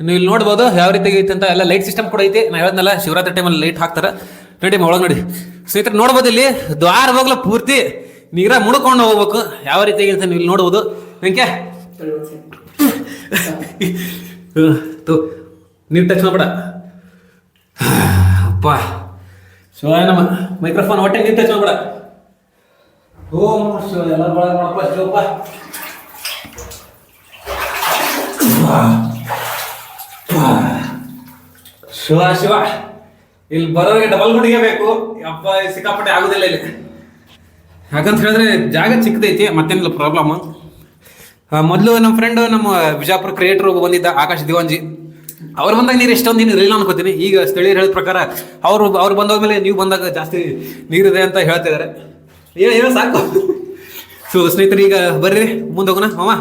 ನೀವು ಇಲ್ಲಿ ನೋಡ್ಬೋದು ಯಾವ ರೀತಿ ಐತೆ ಅಂತ. ಎಲ್ಲ ಲೈಟ್ ಸಿಸ್ಟಮ್ ಕೂಡ ಐತಿ. ನಾ ಹೇಳಿದ್ನಲ್ಲ, ಶಿವರಾತ್ರಿ ಟೈಮಲ್ಲಿ ಲೈಟ್ ಹಾಕ್ತಾರೆ. ನೋಡಿ ಒಳಗೆ ನೋಡಿ. ಸ್ನೇಹಿತರೆ, ನೋಡ್ಬೋದು ಇಲ್ಲಿ ದ್ವಾರ ಹೋಗ್ಲ ಪೂರ್ತಿ ನೀರ ಮುಡ್ಕೊಂಡು ಹೋಗ್ಬೇಕು. ಯಾವ ರೀತಿ ಐತೆ ನೀವು ಇಲ್ಲಿ ನೋಡ್ಬೋದು. ತು, ನೀರು ಟಚ್ ಮಾಡ್ಬೇಡ. ಅಪ್ಪ. ಶಿವಾಯ ನಮ್ಮ ಮೈಕ್ರೋಫೋನ್ ಹೊಟ್ಟೆ ನೀರು ಟಚ್ ಮಾಡ್ಬೇಡ. ಓ ಶಿವ ಎಲ್ಲ ಶಿವಪ್ಪ. ಶಿವ ಶಿವ. ಇಲ್ಲಿ ಬರೋರಿಗೆ ಡಬಲ್ ಗುಡಿಗೆ ಬೇಕು ಅಪ್ಪ ಸಿಕ್ಕಾಪಟ್ಟೆ ಆಗುದಿಲ್ಲ ಇಲ್ಲಿ. ಯಾಕಂತ ಹೇಳಿದ್ರೆ ಜಾಗ ಚಿಕ್ಕದೈತಿ, ಮತ್ತೇನಿಲ್ಲ ಪ್ರಾಬ್ಲಮ್ ಮೊದಲು ನಮ್ಮ ಫ್ರೆಂಡ್ ನಮ್ಮ ಬಿಜಾಪುರ ಕ್ರಿಯೇಟರ್ ಒಬ್ಬ ಬಂದಿದ್ದ, ಆಕಾಶ್ ದಿವಾಂಜಿ ಅವ್ರು ಬಂದಾಗ ನೀರು ಎಷ್ಟೊಂದು ನೀರು ಇರಲಿಲ್ಲ ಅನ್ಕೋತೀನಿ. ಈಗ ಸ್ಥಳೀಯರು ಹೇಳಿದ ಪ್ರಕಾರ ಅವರು, ಅವ್ರು ಬಂದೋದ್ಮೇಲೆ ನೀವು ಬಂದಾಗ ಜಾಸ್ತಿ ನೀರಿದೆ ಅಂತ ಹೇಳ್ತಿದ್ದಾರೆ ಏನು ಸಾಕು. ಸೊ, ಸ್ನೇಹಿತರು, ಈಗ ಬರ್ರಿ, ಮುಂದೆ ಹೋಗೋಣ. ಮಾಮ.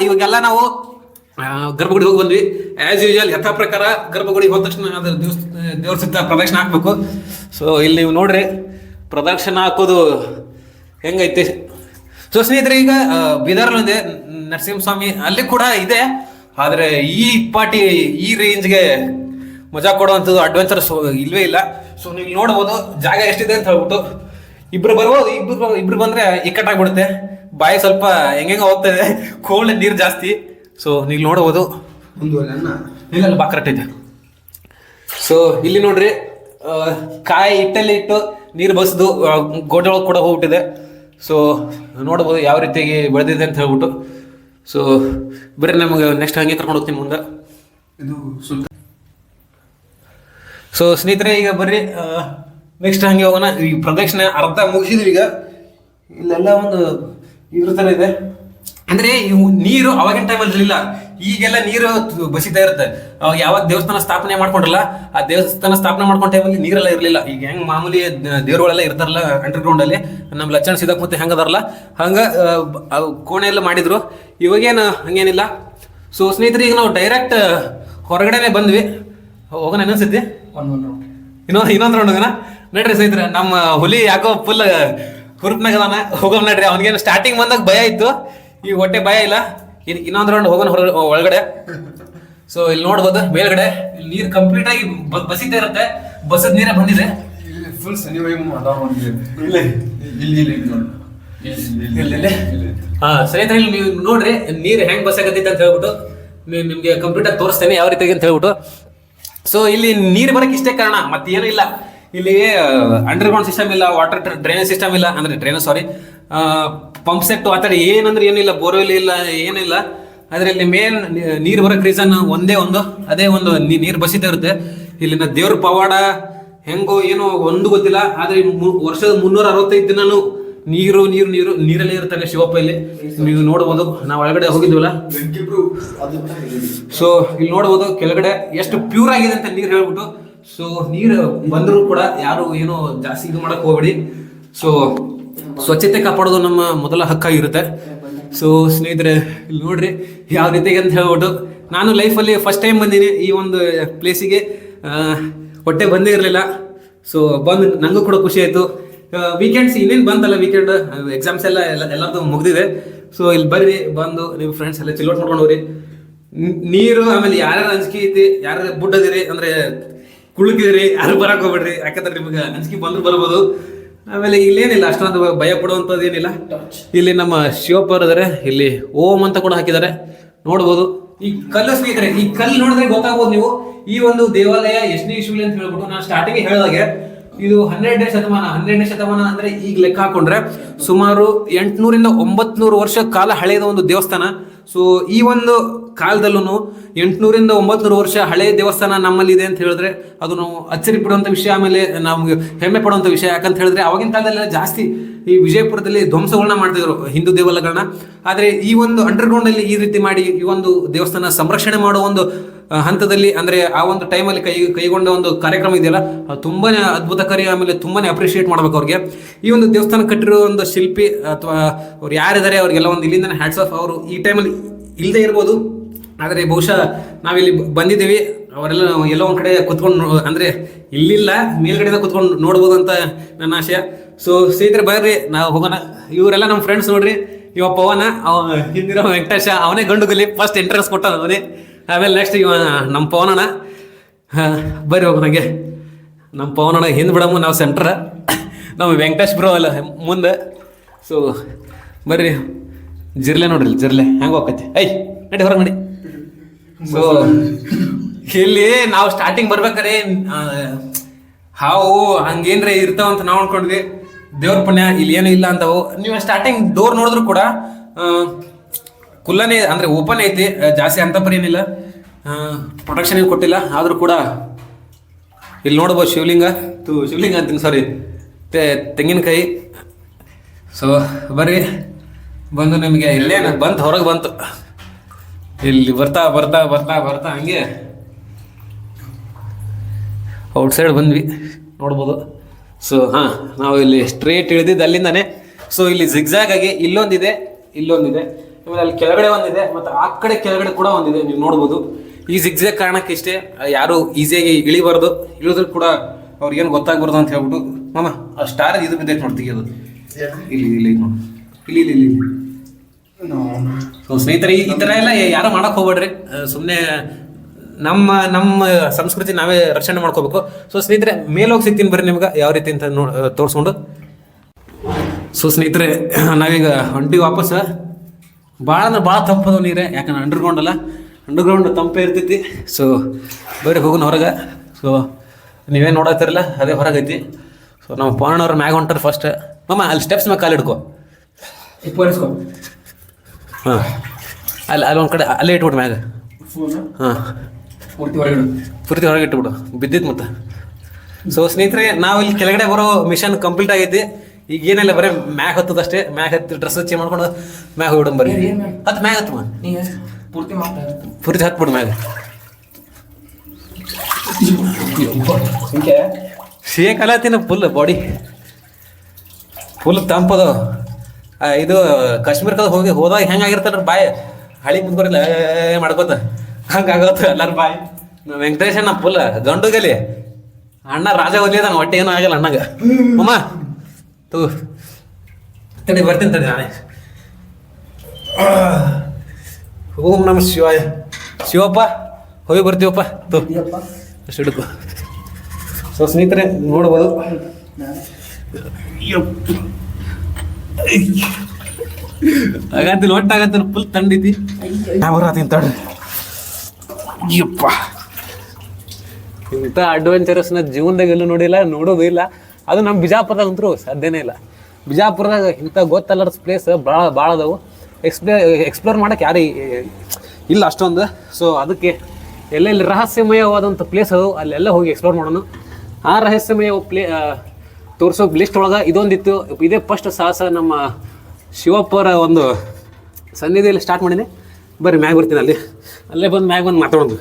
ಇವಾಗೆಲ್ಲ ನಾವು ಗರ್ಭಗುಡಿ ಹೋಗಿ ಬಂದ್ವಿ. ಆಸ್ ಯೂಶುವಲ್ ಯಥಾ ಪ್ರಕಾರ ಗರ್ಭಗುಡಿ ಹೋದ ತಕ್ಷಣ ಅದ್ರ ದಿವಸ, ದೇವ್ರ ಸುತ್ತ ಪ್ರದಕ್ಷಿಣೆ ಹಾಕ್ಬೇಕು. ಸೊ ಇಲ್ಲಿ ನೀವು ನೋಡ್ರಿ, ಪ್ರದಕ್ಷಿಣೆ ಹಾಕೋದು ಹೆಂಗೈತಿ? ಸೊ ಸ್ನೇಹಿತರೆ, ಈಗ ಬೀದರ್ ಬೀದರ್ನಲ್ಲಿ ಒಂದೇ ನರಸಿಂಹಸ್ವಾಮಿ, ಅಲ್ಲಿ ಕೂಡ ಇದೆ. ಆದರೆ ಈ ಪಾಟಿ, ಈ ರೇಂಜ್ಗೆ ಮಜಾ ಕೊಡುವಂಥದ್ದು ಅಡ್ವೆಂಚರ್ಸ್ ಇಲ್ವೇ ಇಲ್ಲ. ಸೊ ನೀವು ನೋಡ್ಬೋದು, ಜಾಗ ಎಷ್ಟಿದೆ ಅಂತ ಹೇಳ್ಬಿಟ್ಟು. ಇಬ್ರು ಬರ್ಬೋದು, ಇಬ್ರು ಇಬ್ರು ಬಂದ್ರೆ ಇಕ್ಕಟ್ಟಾಗ್ಬಿಡುತ್ತೆ. ಬಾಯಿ ಸ್ವಲ್ಪ ಹೆಂಗೆಂಗ ಹೋಗ್ತಾ ಇದೆ ಕೋಲ್ಡ್ ನೀರು ಜಾಸ್ತಿ. ಸೊ ನೀವು ನೋಡ್ಬೋದು. ಮುಂದುವರೆ ಅನ್ನ ಇಲ್ಲ ಇಲ್ಲ ಬಾ ಕರೆಕ್ಟ್ ಐತೆ. ಸೊ ಇಲ್ಲಿ ನೋಡ್ರಿ ಕಾಯಿ ಹಿಟ್ಟಲ್ಲಿ ಇಟ್ಟು ನೀರು ಬಸ್ದು ಗೋಡೆ ಒಳಗೆ ಕೂಡ ಹೋಗ್ಬಿಟ್ಟಿದೆ. ಸೊ ನೋಡ್ಬೋದು ಯಾವ ರೀತಿಯಾಗಿ ಬೆಳೆದಿದೆ ಅಂತ ಹೇಳ್ಬಿಟ್ಟು. ಸೊ ಬರೀ ನಮಗೆ ನೆಕ್ಸ್ಟ್ ಹಂಗೆ ಕರ್ಕೊಂಡು ಹೋಗ್ತೀನಿ ಮುಂದೆ. ಇದು ಸುಲ್ತಾನ್. ಸೊ ಸ್ನೇಹಿತರೆ ಈಗ ಬರ್ರಿ ನೆಕ್ಸ್ಟ್ ಹಂಗೆ ಹೋಗೋಣ. ಈ ಪ್ರದಕ್ಷಿಣೆ ಅರ್ಧ ಮುಗಿಸಿದ್ವಿ ಈಗ. ಇಲ್ಲೆಲ್ಲ ಒಂದು ಇದ್ರ ಥರ ಇದೆ. ಅಂದ್ರೆ ಇವು ನೀರು ಅವಾಗಿನ ಟೈಮಲ್ಲಿ ಇರಲಿಲ್ಲ ಈಗೆಲ್ಲ ನೀರು ಬಸಿತಾ ಇರುತ್ತೆ. ಯಾವಾಗ ದೇವಸ್ಥಾನ ಸ್ಥಾಪನೆ ಮಾಡ್ಕೊಂಡ್ರಲ್ಲ ಆ ದೇವಸ್ಥಾನ ಸ್ಥಾಪನೆ ಮಾಡ್ಕೊಂಡ ಟೈಮಲ್ಲಿ ನೀರೆಲ್ಲ ಇರಲಿಲ್ಲ. ಈಗ ಹೆಂಗ್ ಮಾಮೂಲಿ ದೇವರುಗಳೆಲ್ಲ ಇರ್ತಾರಲ್ಲ ಅಂಡರ್ಗ್ರೌಂಡ್ ಅಲ್ಲಿ ನಮ್ಮ ಲಕ್ಷಣ ಸಿದಕ್ ಮತ್ತೆ ಹೆಂಗದಾರಲ್ಲ ಹಂಗ ಕೋಣೆ ಎಲ್ಲ ಮಾಡಿದ್ರು. ಇವಾಗೇನು ಹಂಗೇನಿಲ್ಲ. ಸೊ ಸ್ನೇಹಿತರೆ ಈಗ ನಾವು ಡೈರೆಕ್ಟ್ ಹೊರಗಡೆನೆ ಬಂದ್ವಿ. ಹೋಗೋಣ ಅನ್ಸುತ್ತೆ ಇನ್ನೊಂದು ಇನ್ನೊಂದು ರೌಂಡ್ ಹೋಗೋಣ? ನಡ್ರಿ ಸ್ನೇಹಿತರೆ ನಮ್ಮ ಹುಲಿ ಯಾಕೋ ಫುಲ್ ಹುರುಪ್ನಾಗ ಅದಾನ ಹೋಗೋಣ ನಡ್ರಿ ಅವ್ನಿಗೇನು ಸ್ಟಾರ್ಟಿಂಗ್ ಬಂದಾಗ ಭಯ ಇತ್ತು. ಈಗ ಹೊಟ್ಟೆ ಭಯ ಇಲ್ಲ. ಇನ್ ಇನ್ನೊಂದು ರೌಂಡ್ ಹೋಗೋಣ ಹೊರ ಒಳಗಡೆ. ಸೊ ಇಲ್ಲಿ ನೋಡ್ಬೋದು ಮೇಲ್ಗಡೆ. ಇಲ್ಲಿ ನೀರು ಕಂಪ್ಲೀಟ್ ಆಗಿ ಬ- ಬಸಿತಾ ಇರುತ್ತೆ. ಬಸದ ನೀರೇ ಬಂದಿದೆ. ಇಲ್ಲಿ ಫುಲ್ ಸನಿವಾಯಿ ಅದಾವ ಅವ್ನಿಗೆ ಇಲ್ಲಿ. ಇಲ್ಲಿ. ಇಲ್ಲಿ ನೋಡಿ. ಇಲ್ಲಿ ಇಲ್ಲಿ ಇಲ್ಲಿ ಇಲ್ಲಿ ಹಾ ಸ್ನೇಹಿತರೆ ಇಲ್ಲಿ ನೀವು ನೋಡ್ರಿ ನೀರು ಹೆಂಗ್ ಬಸಾಕತ್ತೈತೆ ಅಂತ ಹೇಳ್ಬಿಟ್ಟು ನಿಮಗೆ ನಿಮ್ಗೆ ಕಂಪ್ಲೀಟ್ ಆಗಿ ತೋರಿಸ್ತೇನೆ ಯಾವ ರೀತಿ ಅಂತ ಹೇಳ್ಬಿಟ್ಟು. ಸೊ ಇಲ್ಲಿ ನೀರು ಬರಕ್ಕೆ ಇಷ್ಟೇ ಕಾರಣ ಮತ್ತೇನು ಇಲ್ಲ. ಇಲ್ಲಿ ಅಂಡರ್ಗ್ರೌಂಡ್ ಸಿಸ್ಟಮ್ ಇಲ್ಲ ವಾಟರ್ ಡ್ರೈನೇಜ್ ಸಿಸ್ಟಮ್ ಇಲ್ಲ ಅಂದ್ರೆ ಡ್ರೈನೇಜ್ ಸಾರಿ ಪಂಪ್ ಸೆಟ್ ಆ ಥರ ಏನಂದ್ರೆ ಏನಿಲ್ಲ, ಬೋರ್ವೆಲ್ ಇಲ್ಲ, ಏನಿಲ್ಲ. ಅದರಲ್ಲಿ ಮೇನ್ ನೀರು ಬರಕ್ ರೀಸನ್ ಒಂದೇ ಒಂದು, ಅದೇ ಒಂದು ನೀರು ಬಸಿತ ಇರುತ್ತೆ. ಇಲ್ಲಿನ ದೇವ್ರ ಪವಾಡ ಹೆಂಗೋ ಏನೋ ಒಂದು ಗೊತ್ತಿಲ್ಲ, ಆದ್ರೆ ವರ್ಷದ ಮುನ್ನೂರ ಅರವತ್ತೈದು ದಿನಾನು ನೀರು ನೀರು ನೀರು, ನೀರಲ್ಲೇ ಇರ್ತಾನೆ ಶಿವಪ್ಪ ಇಲ್ಲಿ. ನೀವು ನೋಡ್ಬೋದು, ನಾವು ಒಳಗಡೆ ಹೋಗಿದ್ವಲ್ಲ? ಸೊ ಇಲ್ಲಿ ನೋಡ್ಬೋದು, ಕೆಳಗಡೆ ಎಷ್ಟು ಪ್ಯೂರ್ ಆಗಿದೆ ಅಂತ ನೀರು ಹೇಳ್ಬಿಟ್ಟು. ಸೊ ನೀರು ಬಂದರೂ ಕೂಡ ಯಾರು ಏನೋ ಜಾಸ್ತಿ ಇದು ಮಾಡಕ್ ಹೋಗ್ಬೇಡಿ. ಸೊ ಸ್ವಚ್ಛತೆ ಕಾಪಾಡೋದು ನಮ್ಮ ಮೊದಲ ಹಕ್ಕಾಗಿರುತ್ತೆ. ಸೊ ಸ್ನೇಹಿತರೆ, ಇಲ್ಲಿ ನೋಡ್ರಿ, ಯಾವ ರೀತಿಗೆ ಅಂತ ಹೇಳ್ಬಿಟ್ಟು ನಾನು ಲೈಫಲ್ಲಿ ಫಸ್ಟ್ ಟೈಮ್ ಬಂದೀನಿ ಈ ಒಂದು ಪ್ಲೇಸಿಗೆ ಹೊಟ್ಟೆ ಬಂದೇ ಇರಲಿಲ್ಲ. ಸೊ ಬಂದು ನನಗೂ ಕೂಡ ಖುಷಿ ಆಯಿತು. ವೀಕೆಂಡ್ಸ್ ಇನ್ನೇನು ಬಂತಲ್ಲ ವೀಕೆಂಡ್ ಎಕ್ಸಾಮ್ಸ್ ಎಲ್ಲ ಎಲ್ಲ ಎಲ್ಲರದ್ದು ಮುಗಿದಿದೆ. ಸೊ ಇಲ್ಲಿ ಬರ್ರಿ, ಬಂದು ನಿಮ್ಮ ಫ್ರೆಂಡ್ಸ್ ಎಲ್ಲ ಚಿಲ್ಲೋಟ್ ಮಾಡ್ಕೊಂಡು ಹೋಗ್ರಿ. ನೀರು, ಆಮೇಲೆ ಯಾರ್ಯಾರು ಅಂಜಿಕೆ ಐತಿ ಯಾರು ಬುಡ್ಡದಿರಿ, ಅಂದ್ರೆ ಕುಳುಕಿದಿರಿ, ಯಾರು ಬರಕ್ಕೆ ಹೋಗ್ಬೇಡ್ರಿ. ಯಾಕಂದ್ರೆ ನಿಮಗೆ ಅಂಜಿಕೆ ಬಂದ್ರು ಬರ್ಬೋದು. ಆಮೇಲೆ ಇಲ್ಲೇನಿಲ್ಲ ಅಷ್ಟೊಂದು ಭಯ ಪಡುವಂಥದ್ದು ಏನಿಲ್ಲ. ಇಲ್ಲಿ ನಮ್ಮ ಶಿವಪ್ಪ ಇದಾರೆ ಇಲ್ಲಿ ಓಂ ಅಂತ ಕೂಡ ಹಾಕಿದ್ದಾರೆ. ನೋಡ್ಬೋದು. ಈ ಕಲ್ಲು ಸ್ನೇಹಿತರೆ ಈ ಕಲ್ಲು ನೋಡಿದ್ರೆ ಗೊತ್ತಾಗ್ಬೋದು ನೀವು. ಈ ಒಂದು ದೇವಾಲಯ ಎಷ್ಟನೇ ಇಶ್ವಿಲಿ ಅಂತ ಹೇಳ್ಬಿಟ್ಟು ನಾನು ಸ್ಟಾರ್ಟಿಂಗ್ ಹೇಳಿದಾಗೆ ಇದು ಹನ್ನೆರಡನೇ ಶತಮಾನ ಹನ್ನೆರಡನೇ ಶತಮಾನ ಅಂದ್ರೆ ಈಗ ಲೆಕ್ಕ ಹಾಕೊಂಡ್ರೆ ಸುಮಾರು ಎಂಟುನೂರಿಂದ ಒಂಬತ್ನೂರು ವರ್ಷ ಕಾಲ ಹಳೆಯದ ಒಂದು ದೇವಸ್ಥಾನ. ಸೊ ಈ ಒಂದು ಕಾಲದಲ್ಲೂ ಎಂಟುನೂರಿಂದ ಒಂಬತ್ನೂರು ವರ್ಷ ಹಳೆಯ ದೇವಸ್ಥಾನ ನಮ್ಮಲ್ಲಿ ಇದೆ ಅಂತ ಹೇಳಿದ್ರೆ ಅದು ನಾವು ಅಚ್ಚರಿ ಪಡುವಂಥ ವಿಷಯ, ಆಮೇಲೆ ನಮಗೆ ಹೆಮ್ಮೆ ಪಡುವಂಥ ವಿಷಯ. ಯಾಕಂತ ಹೇಳಿದ್ರೆ ಅವಾಗಿನ ಕಾಲದಲ್ಲೆಲ್ಲ ಜಾಸ್ತಿ ಈ ವಿಜಯಪುರದಲ್ಲಿ ಧ್ವಂಸಗಳನ್ನ ಮಾಡ್ತಿದ್ರು ಹಿಂದೂ ದೇವಾಲಯಗಳನ್ನ ಆದರೆ ಈ ಒಂದು ಅಂಡರ್ಗ್ರೌಂಡಲ್ಲಿ ಈ ರೀತಿ ಮಾಡಿ ಈ ಒಂದು ದೇವಸ್ಥಾನ ಸಂರಕ್ಷಣೆ ಮಾಡೋ ಒಂದು ಹಂತದಲ್ಲಿ ಅಂದ್ರೆ ಆ ಒಂದು ಟೈಮಲ್ಲಿ ಕೈ, ಕೈಗೊಂಡ ಒಂದು ಕಾರ್ಯಕ್ರಮ ಇದೆಯಲ್ಲ ತುಂಬಾನೇ ಅದ್ಭುತಕಾರಿ ಆಮೇಲೆ ತುಂಬಾನೇ ಅಪ್ರಿಷಿಯೇಟ್ ಮಾಡ್ಬೇಕು ಅವ್ರಿಗೆ. ಈ ಒಂದು ದೇವಸ್ಥಾನ ಕಟ್ಟಿರೋ ಒಂದು ಶಿಲ್ಪಿ, ಅಥವಾ ಅವ್ರು ಯಾರಿದ್ದಾರೆ, ಅವ್ರಿಗೆಲ್ಲ ಒಂದು ಇಲ್ಲಿಂದ ಹ್ಯಾಟ್ಸ್ ಆಫ್ ಅವರು ಈ ಟೈಮಲ್ಲಿ ಇಲ್ಲದೆ ಇರ್ಬೋದು. ಆದರೆ ಬಹುಶಃ ನಾವಿಲ್ಲಿ ಬಂದಿದ್ದೀವಿ. ಅವರೆಲ್ಲ ಎಲ್ಲೋ ಒಂದು ಕಡೆ ಕುತ್ಕೊಂಡು ಅಂದ್ರೆ ಇಲ್ಲಿಲ್ಲ, ಮೇಲ್ಗಡೆಯಿಂದ ಕುತ್ಕೊಂಡು ನೋಡ್ಬೋದು ಅಂತ ನನ್ನ ಆಶಯ. ಸೊ ಸ್ನೇಹಿತರೆ, ಬರ್ರಿ. ನಾವು ಹೋಗೋಣ. ಇವರೆಲ್ಲ ನಮ್ಮ ಫ್ರೆಂಡ್ಸ್ ನೋಡ್ರಿ. ಇವ ಪವನ, ಅವ ಹಿಂದಿರೋ ವೆಂಕಟೇಶ, ಅವನೇ ಗಂಡು ಗುಲಿ ಫಸ್ಟ್ ಎಂಟ್ರೆನ್ಸ್ ಕೊಟ್ಟ ಅವನೇ. ಆಮೇಲೆ ನೆಕ್ಸ್ಟ್ ಇವ ನಮ್ಮ ಪವನಣ್ಣ. ಬರ್ರಿ ಹೋಗ. ನನಗೆ ನಮ್ಮ ಪವನಣ್ಣ ಹಿಂದೆ ಬಿಡಮ್ಮ, ನಾವು ಸೆಂಟ್ರ ನಮ್ಮ ವೆಂಕಟೇಶ್ ಬ್ರೋ ಅಲ್ಲ, ಮುಂದೆ. ಸೊ ಬರ್ರಿ. ಜಿರ್ಲೆ ನೋಡ್ರಿ, ಜಿರ್ಲೆ. ಹೆಂಗೆ ಹೋಗತ್ತೆ? ಐ ನಡಿ ಹೊರಗೆ ನಡಿ. ಸೊ ಇಲ್ಲಿ ನಾವು ಸ್ಟಾರ್ಟಿಂಗ್ ಬರ್ಬೇಕಾರೆ ಹಾವು ಹಂಗೇನ್ರೆ ಇರ್ತಾವಂತ ನಾವು ಅನ್ಕೊಂಡ್ವಿ ದೇವ್ರ ಪುಣ್ಯ ಇಲ್ಲಿ ಏನು ಇಲ್ಲ ಅಂತವು. ನೀವು ಸ್ಟಾರ್ಟಿಂಗ್ ಡೋರ್ ನೋಡಿದ್ರು ಕೂಡ ಕುಲ್ಲನೇ ಅಂದ್ರೆ ಓಪನ್ ಐತಿ ಜಾಸ್ತಿ ಅಂತ ಏನಿಲ್ಲ. ಪ್ರೊಟೆಕ್ಷನ್ ಏನು ಕೊಟ್ಟಿಲ್ಲ ಆದ್ರೂ ಕೂಡ ಇಲ್ಲಿ ನೋಡ್ಬೋದು ಶಿವಲಿಂಗ. ತು ಶಿವಲಿಂಗ ಅಂತೀನಿ ಸಾರಿ ತೆಂಗಿನಕಾಯಿ. ಸೊ ಬರ್ರಿ. ಬಂದು ನಿಮಗೆ ಇಲ್ಲೇನು ಬಂತು ಹೊರಗೆ ಬಂತು. ಇಲ್ಲಿ ಬರ್ತಾ ಬರ್ತಾ ಬರ್ತಾ ಬರ್ತಾ ಹಂಗೆ. ಔಟ್ಸೈಡ್ ಬಂದ್ವಿ ನೋಡ್ಬೋದು. ಸೊ ಹಾಂ ನಾವು ಇಲ್ಲಿ ಸ್ಟ್ರೇಟ್ ಇಳಿದಿದ್ದು ಅಲ್ಲಿಂದಾನೆ. ಸೊ ಇಲ್ಲಿ ಜಿಗ್ಜಾಗ್ ಆಗಿ ಇಲ್ಲೊಂದಿದೆ ಇಲ್ಲೊಂದಿದೆ. ಆಮೇಲೆ ಅಲ್ಲಿ ಕೆಳಗಡೆ ಒಂದಿದೆ ಮತ್ತು ಆ ಕಡೆ ಕೆಳಗಡೆ ಕೂಡ ಒಂದಿದೆ ನೀವು ನೋಡ್ಬೋದು. ಈ ಜಿಗ್ಜಾಗ್ ಕಾರಣಕ್ಕೆ ಇಷ್ಟೇ ಯಾರು ಈಸಿಯಾಗಿ ಇಳಿಬಾರ್ದು. ಇಳಿದ್ರು ಕೂಡ ಅವ್ರಿಗೇನು ಗೊತ್ತಾಗ್ಬಾರ್ದು ಅಂತ ಹೇಳ್ಬಿಟ್ಟು ಮಾಮ ಆ ಸ್ಟಾರ್ ಇದು ಬಿದ್ದೆ ನೋಡಿ ಅದು. ಇಲ್ಲಿ ಇಲ್ಲಿ ಇಲ್ಲಿ ನೋಡಿ. ಇಲ್ಲಿ ಇಲ್ಲಿ ಇಲ್ಲಿ ಸೊ ಸ್ನೇಹಿತರೆ ಈ ಈ ಥರ ಎಲ್ಲ ಯಾರು ಮಾಡೋಕೆ ಹೋಗ್ಬೇಡ್ರಿ. ಸುಮ್ಮನೆ ನಮ್ಮ ನಮ್ಮ ಸಂಸ್ಕೃತಿ ನಾವೇ ರಕ್ಷಣೆ ಮಾಡ್ಕೋಬೇಕು. ಸೊ ಸ್ನೇಹಿತರೆ ಮೇಲೋಗಿ ಸಿಗ್ತೀನಿ ಬರ್ರಿ ನಿಮ್ಗೆ. ಯಾವ ರೀತಿ ಅಂತ ನೋ ತೋರಿಸ್ಕೊಂಡು. ಸೊ ಸ್ನೇಹಿತರೆ ನಾವೀಗ ಹೊಂಟಿ ವಾಪಸ್. ಭಾಳ ಅಂದ್ರೆ ಭಾಳ ತಂಪದ ನೀರೇ. ಯಾಕಂದ್ರೆ ಅಂಡರ್ಗ್ರೌಂಡ್ ಅಲ್ಲ. ಅಂಡರ್ಗ್ರೌಂಡ್ ತಂಪೇ ಇರ್ತೈತಿ. ಸೊ ಬೇರೆ ಹೋಗೋಣ ಹೊರಗೆ. ಸೊ ನೀವೇನು ನೋಡತ್ತಿರಲ್ಲ ಅದೇ ಹೊರಗೈತಿ. ಸೊ ನಮ್ಮ ಪೋಣವ್ರ ಮ್ಯಾಗ ಹೊಂಟಾರ ಫಸ್ಟ್ ಮಮ್ಮ ಅಲ್ಲಿ ಸ್ಟೆಪ್ಸ್ ಮ್ಯಾಗ ಕಾಲು ಇಡ್ಕೋ ಪೋಲಿಸ್ಕೊ ಹಾಂ. ಅಲ್ಲಿ ಅಲ್ಲಿ ಒಂದು ಕಡೆ ಅಲ್ಲೇ ಇಟ್ಬಿಡು ಮ್ಯಾಗ. ಹಾಂ. ಪೂರ್ತಿ ಹೊರಗಿಡು ಪೂರ್ತಿ ಹೊರಗೆ ಇಟ್ಬಿಡು. ಬಿದ್ದಿತ್ತು ಮತ್ತೆ. ಸೊ ಸ್ನೇಹಿತರೆ ನಾವು ಇಲ್ಲಿ ಕೆಳಗಡೆ ಬರೋ ಮಿಷನ್ ಕಂಪ್ಲೀಟ್ ಆಗೈತಿ. ಈಗ ಏನಿಲ್ಲ ಬರೀ ಮ್ಯಾಗ್ ಹತ್ತದಷ್ಟೇ ಮ್ಯಾಗ್ ಹತ್ತಿ ಡ್ರೆಸ್ ಚೇಂಜ್ ಮಾಡ್ಕೊಂಡು ಮ್ಯಾಗ್ ಹೋಗಿ ಬರ್ರಿ. ಏನ್ ಮ್ಯಾಗ್? ಹತ್ತು ಮ್ಯಾಗ್ ಹತ್ತು ಪೂರ್ತಿ ಪೂರ್ತಿ ಹತ್ಬಿಡು ಮ್ಯಾಗ. ಸಂಖ್ಯೆ ಶೇಕ್ ಅಲತ್ತಿನ ಫುಲ್ ಬಾಡಿ ಫುಲ್ ತಂಪದ ಇದು ಕಾಶ್ಮೀರ್ ಕದ ಹೋಗಿ ಹೋದಾಗ ಹೆಂಗಾಗಿರ್ತಾರ ಬಾಯ್ ಹಳಿ ಮುಂದ್ಕೊರಿಲ್ಲ ಮಾಡ್ಕೋತ. ಹಂಗಾಗತ್ತ ಎಲ್ಲಾರ ಬಾಯ್. ವೆಂಕಟೇಶ್ ಅಣ್ಣ ಫುಲ್ ಗಂಡುಗಲಿ. ಅಣ್ಣ ರಾಜ ಒಲಿಯದಾನ ಹೊಟ್ಟೆ ಏನೂ ಆಗಲ್ಲ ಅಣ್ಣಗ. ಅಮ್ಮ ತೂ. ತಡಿ, ಬರ್ತೀನಿ ತಡಿ ನಾನೇ. ಓಂ ನಮ ಶಿವಾಯ. ಶಿವಪ್ಪ, ಹೋಗಿ ಬರ್ತೀವಪ್ಪ. ತೋ. ಅಷ್ಟು ಸೊ ಸ್ನೇಹಿತರೆ, ನೋಡ್ಬೋದು. ಹಾಗಂತಿಲ್ಲ ಒಟ್ಟು ಆಗಂತಿಲ್ಲ ಫುಲ್ ತಂಡೈತಿ. ನಾವು ಬರತ್ತೀನಿ ತಡ. ಯಪ್ಪ. ಇಂಥ ಅಡ್ವೆಂಚರಸ್ನ ಜೀವನದಾಗ ಎಲ್ಲೂ ನೋಡಿಲ್ಲ, ನೋಡೋದು ಇಲ್ಲ. ಅದು ನಮ್ಮ ಬಿಜಾಪುರದಾಗ ಅಂತೂ ಸಾಧ್ಯನೇ ಇಲ್ಲ. ಬಿಜಾಪುರದಾಗ ಇಂಥ ಗೊತ್ತಲ್ಲದ ಪ್ಲೇಸ್ ಭಾಳ ಭಾಳ ಅದಾವು. ಎಕ್ಸ್ಪ್ಲೇ ಎಕ್ಸ್ಪ್ಲೋರ್ ಮಾಡಕ್ಕೆ ಯಾರು ಇಲ್ಲ ಅಷ್ಟೊಂದು. ಸೊ ಅದಕ್ಕೆ ಎಲ್ಲೆಲ್ಲಿ ರಹಸ್ಯಮಯವಾದಂಥ ಪ್ಲೇಸ್ ಅದು ಅಲ್ಲೆಲ್ಲ ಹೋಗಿ ಎಕ್ಸ್ಪ್ಲೋರ್ ಮಾಡೋಣ. ಆ ರಹಸ್ಯಮಯ ಪ್ಲೇ ತೋರಿಸೋ ಲಿಸ್ಟ್ ಒಳಗೆ ಇದೊಂದಿತ್ತು. ಇದೇ ಫಸ್ಟ್ ಸಾಹಸ ನಮ್ಮ ಶಿವಪ್ಪರ ಒಂದು ಸನ್ನಿಧಿಯಲ್ಲಿ ಸ್ಟಾರ್ಟ್ ಮಾಡೀನಿ. ಬರ್ರಿ, ಮ್ಯಾಗ ಬರ್ತೀನಿ ಅಲ್ಲಿ. ಅಲ್ಲೇ ಬಂದು ಮ್ಯಾಗ ಬಂದು ಮಾತಾಡೋದು.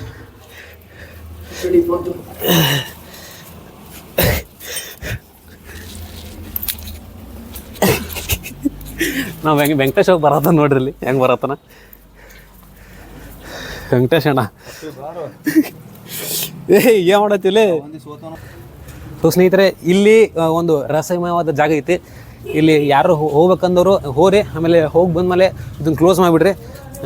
ನಾವು ಹೆಂಗೆ ವೆಂಕಟೇಶ್ ಹೋಗಿ ಬರತ್ತ ನೋಡ್ರಿ ಇಲ್ಲಿ. ಹೆಂಗೆ ಬರತ್ತನ ವೆಂಕಟೇಶ್ ಅಣ್ಣ. ಏ, ಏನು ಮಾಡತ್ತಿಲ್ಲಿ ಸೊ, ಸ್ನೇಹಿತರೆ, ಇಲ್ಲಿ ಒಂದು ರಸಮಯವಾದ ಜಾಗ ಐತಿ. ಇಲ್ಲಿ ಯಾರು ಹೋಗ್ಬೇಕಂದವರು ಹೋರಿ, ಆಮೇಲೆ ಹೋಗಿ ಬಂದಮೇಲೆ ಇದನ್ನು ಕ್ಲೋಸ್ ಮಾಡಿಬಿಡ್ರಿ.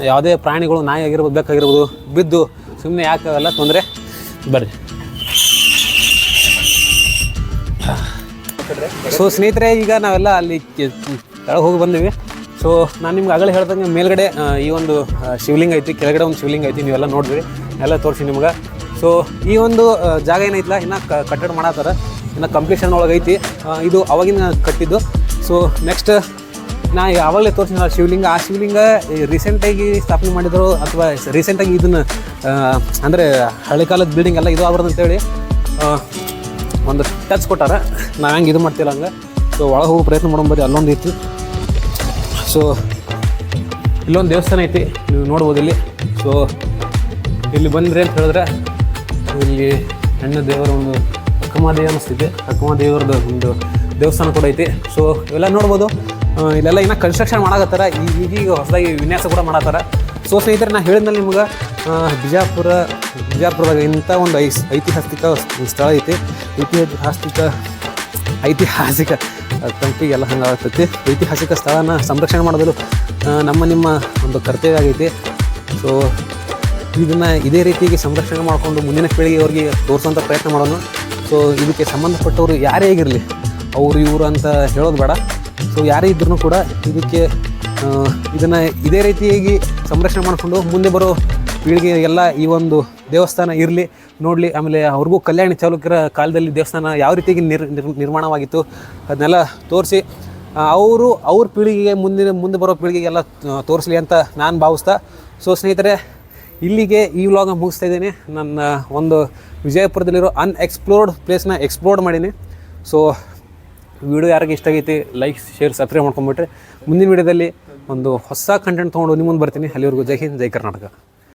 ಯಾವುದೇ ಪ್ರಾಣಿಗಳು ನಾಯಿ ಆಗಿರ್ಬೋದು ಬೇಕಾಗಿರ್ಬೋದು ಬಿದ್ದು ಸುಮ್ಮನೆ ಯಾಕೆ ಅವೆಲ್ಲ ತೊಂದರೆ? ಬರ್ರಿ. ಸೊ ಸ್ನೇಹಿತರೆ, ಈಗ ನಾವೆಲ್ಲ ಅಲ್ಲಿ ಕೆಳಗೆ ಹೋಗಿ ಬಂದೀವಿ. ಸೊ ನಾನು ನಿಮ್ಗೆ ಆಗಲೇ ಹೇಳ್ದಂಗೆ ಮೇಲ್ಗಡೆ ಈ ಒಂದು ಶಿವಲಿಂಗ ಐತಿ, ಕೆಳಗಡೆ ಒಂದು ಶಿವಲಿಂಗ ಐತಿ, ನೀವೆಲ್ಲ ನೋಡಿದ್ರಿ. ಎಲ್ಲ ತೋರಿಸಿ ನಿಮ್ಗೆ. ಸೊ ಈ ಒಂದು ಜಾಗ ಏನೈತಲ್ಲ ಇನ್ನು ಕಟ್ಟಡ ಮಾಡತ್ತಾರ. ಇನ್ನು ಕಂಪ್ಲೀಷನ್ ಒಳಗೈತಿ. ಇದು ಅವಾಗಿನ ಕಟ್ಟಿದ್ದು. ಸೊ ನೆಕ್ಸ್ಟ್ ನಾ ಯಾವಾಗಲೇ ತೋರಿಸಿದ ಶಿವಲಿಂಗ. ಆ ಶಿವಲಿಂಗ ರೀಸೆಂಟಾಗಿ ಸ್ಥಾಪನೆ ಮಾಡಿದ್ರು ಅಥವಾ ರೀಸೆಂಟಾಗಿ ಇದನ್ನು ಅಂದರೆ ಹಳೆ ಕಾಲದ ಬಿಲ್ಡಿಂಗ್ ಎಲ್ಲ ಇದು ಆಗ್ಬಾರ್ದು ಅಂತೇಳಿ ಒಂದು ಟಚ್ ಕೊಟ್ಟಾರ. ನಾವು ಹೆಂಗೆ ಇದು ಮಾಡ್ತಿಲ್ಲ ಹಂಗೆ. ಸೊ ಒಳಗೆ ಹೋಗೋ ಪ್ರಯತ್ನ ಮಾಡೋಣ ಬರೀ ಅಲ್ಲೊಂದು ಇತ್ತು ಸೊ ಇಲ್ಲೊಂದು ದೇವಸ್ಥಾನ ಐತಿ, ನೀವು ನೋಡ್ಬೋದು ಇಲ್ಲಿ. ಸೊ ಇಲ್ಲಿ ಬಂದ್ರಿ ಅಂತ ಹೇಳಿದ್ರೆ, ಇಲ್ಲಿ ಹೆಣ್ಣು ದೇವರ ಒಂದು ಅಕ್ಕಮಹಾದೇವಿ ಅನ್ನಿಸ್ತಿದೆ ದೇವರದ ಒಂದು ದೇವಸ್ಥಾನ ಕೂಡ ಐತಿ. ಸೊ ಇವೆಲ್ಲ ನೋಡ್ಬೋದು. ಇಲ್ಲೆಲ್ಲ ಇನ್ನೂ ಕನ್ಸ್ಟ್ರಕ್ಷನ್ ಮಾಡಾಕತ್ತಾರ. ಈಗ ಈಗ ಹೊಸದಾಗಿ ವಿನ್ಯಾಸ ಕೂಡ ಮಾಡತ್ತಾರ ಸೊ ಸ್ನೇಹಿತರೆ ನಾನು ಹೇಳಿದ್ಮೇಲೆ ನಿಮ್ಗೆ ಬಿಜಾಪುರ, ಬಿಜಾಪುರದಾಗ ಇಂಥ ಒಂದು ಐಸ್ ಐತಿಹಾಸಿಕ ಸ್ಥಳ ಐತಿ. ಐತಿಹಾಸಿಕ ಐತಿಹಾಸಿಕ ತಂಪಿಗೆಲ್ಲ ಹಂಗೆ ಆಗ್ತೈತಿ. ಐತಿಹಾಸಿಕ ಸ್ಥಳನ ಸಂರಕ್ಷಣೆ ಮಾಡೋದು ನಮ್ಮ ನಿಮ್ಮ ಒಂದು ಕರ್ತವ್ಯ ಆಗೈತಿ. ಸೊ ಇದನ್ನು ಇದೇ ರೀತಿಯಾಗಿ ಸಂರಕ್ಷಣೆ ಮಾಡಿಕೊಂಡು ಮುಂದಿನ ಪೀಳಿಗೆಯವ್ರಿಗೆ ತೋರಿಸೋಂಥ ಪ್ರಯತ್ನ ಮಾಡೋಣ. ಸೊ ಇದಕ್ಕೆ ಸಂಬಂಧಪಟ್ಟವರು ಯಾರೇ ಆಗಿರಲಿ, ಅವರು ಇವರು ಅಂತ ಹೇಳೋದು ಬೇಡ. ಸೊ ಯಾರೇ ಇದ್ರೂ ಕೂಡ ಇದಕ್ಕೆ ಇದನ್ನು ಇದೇ ರೀತಿಯಾಗಿ ಸಂರಕ್ಷಣೆ ಮಾಡಿಕೊಂಡು ಮುಂದೆ ಬರೋ ಪೀಳಿಗೆಗೆಲ್ಲ ಈ ಒಂದು ದೇವಸ್ಥಾನ ಇರಲಿ, ನೋಡಲಿ, ಆಮೇಲೆ ಅವ್ರಿಗೂ ಕಲ್ಯಾಣಿ ಚಾಲುಕ್ಯರ ಕಾಲದಲ್ಲಿ ದೇವಸ್ಥಾನ ಯಾವ ರೀತಿಯಾಗಿ ನಿರ್, ನಿರ್- ನಿರ್ಮಾಣವಾಗಿತ್ತು ಅದನ್ನೆಲ್ಲ ತೋರಿಸಿ ಅವರು ಅವ್ರ ಪೀಳಿಗೆಗೆ ಮುಂದಿನ, ಮುಂದೆ ಬರೋ ಪೀಳಿಗೆಗೆಲ್ಲ ತೋರಿಸ್ಲಿ ಅಂತ ನಾನು ಭಾವಿಸ್ತಾ. ಸೊ ಸ್ನೇಹಿತರೆ, ಇಲ್ಲಿಗೆ ಈ ವ್ಲಾಗ್ ಮುಗಿಸ್ತಾ ಇದ್ದೀನಿ. ನನ್ನ ಒಂದು ವಿಜಯಪುರದಲ್ಲಿರೋ ಅನ್ಎಕ್ಸ್ಪ್ಲೋರ್ಡ್ ಪ್ಲೇಸ್ನ ಎಕ್ಸ್ಪ್ಲೋರ್ಡ್ ಮಾಡೀನಿ. ಸೊ ವಿಡಿಯೋ ಯಾರಿಗೆ ಇಷ್ಟ ಆಗೈತಿ ಲೈಕ್ ಶೇರ್ ಸಬ್ಸ್ಕ್ರೈಬ್ ಮಾಡ್ಕೊಂಬಿಟ್ರೆ ಮುಂದಿನ ವಿಡಿಯೋದಲ್ಲಿ ಒಂದು ಹೊಸ ಕಂಟೆಂಟ್ ತೊಗೊಂಡು ನಿಮ್ಮ ಮುಂದೆ ಬರ್ತೀನಿ. ಅಲ್ಲಿವರೆಗೂ ಜೈ ಹಿಂದ್, ಜೈ ಕರ್ನಾಟಕ.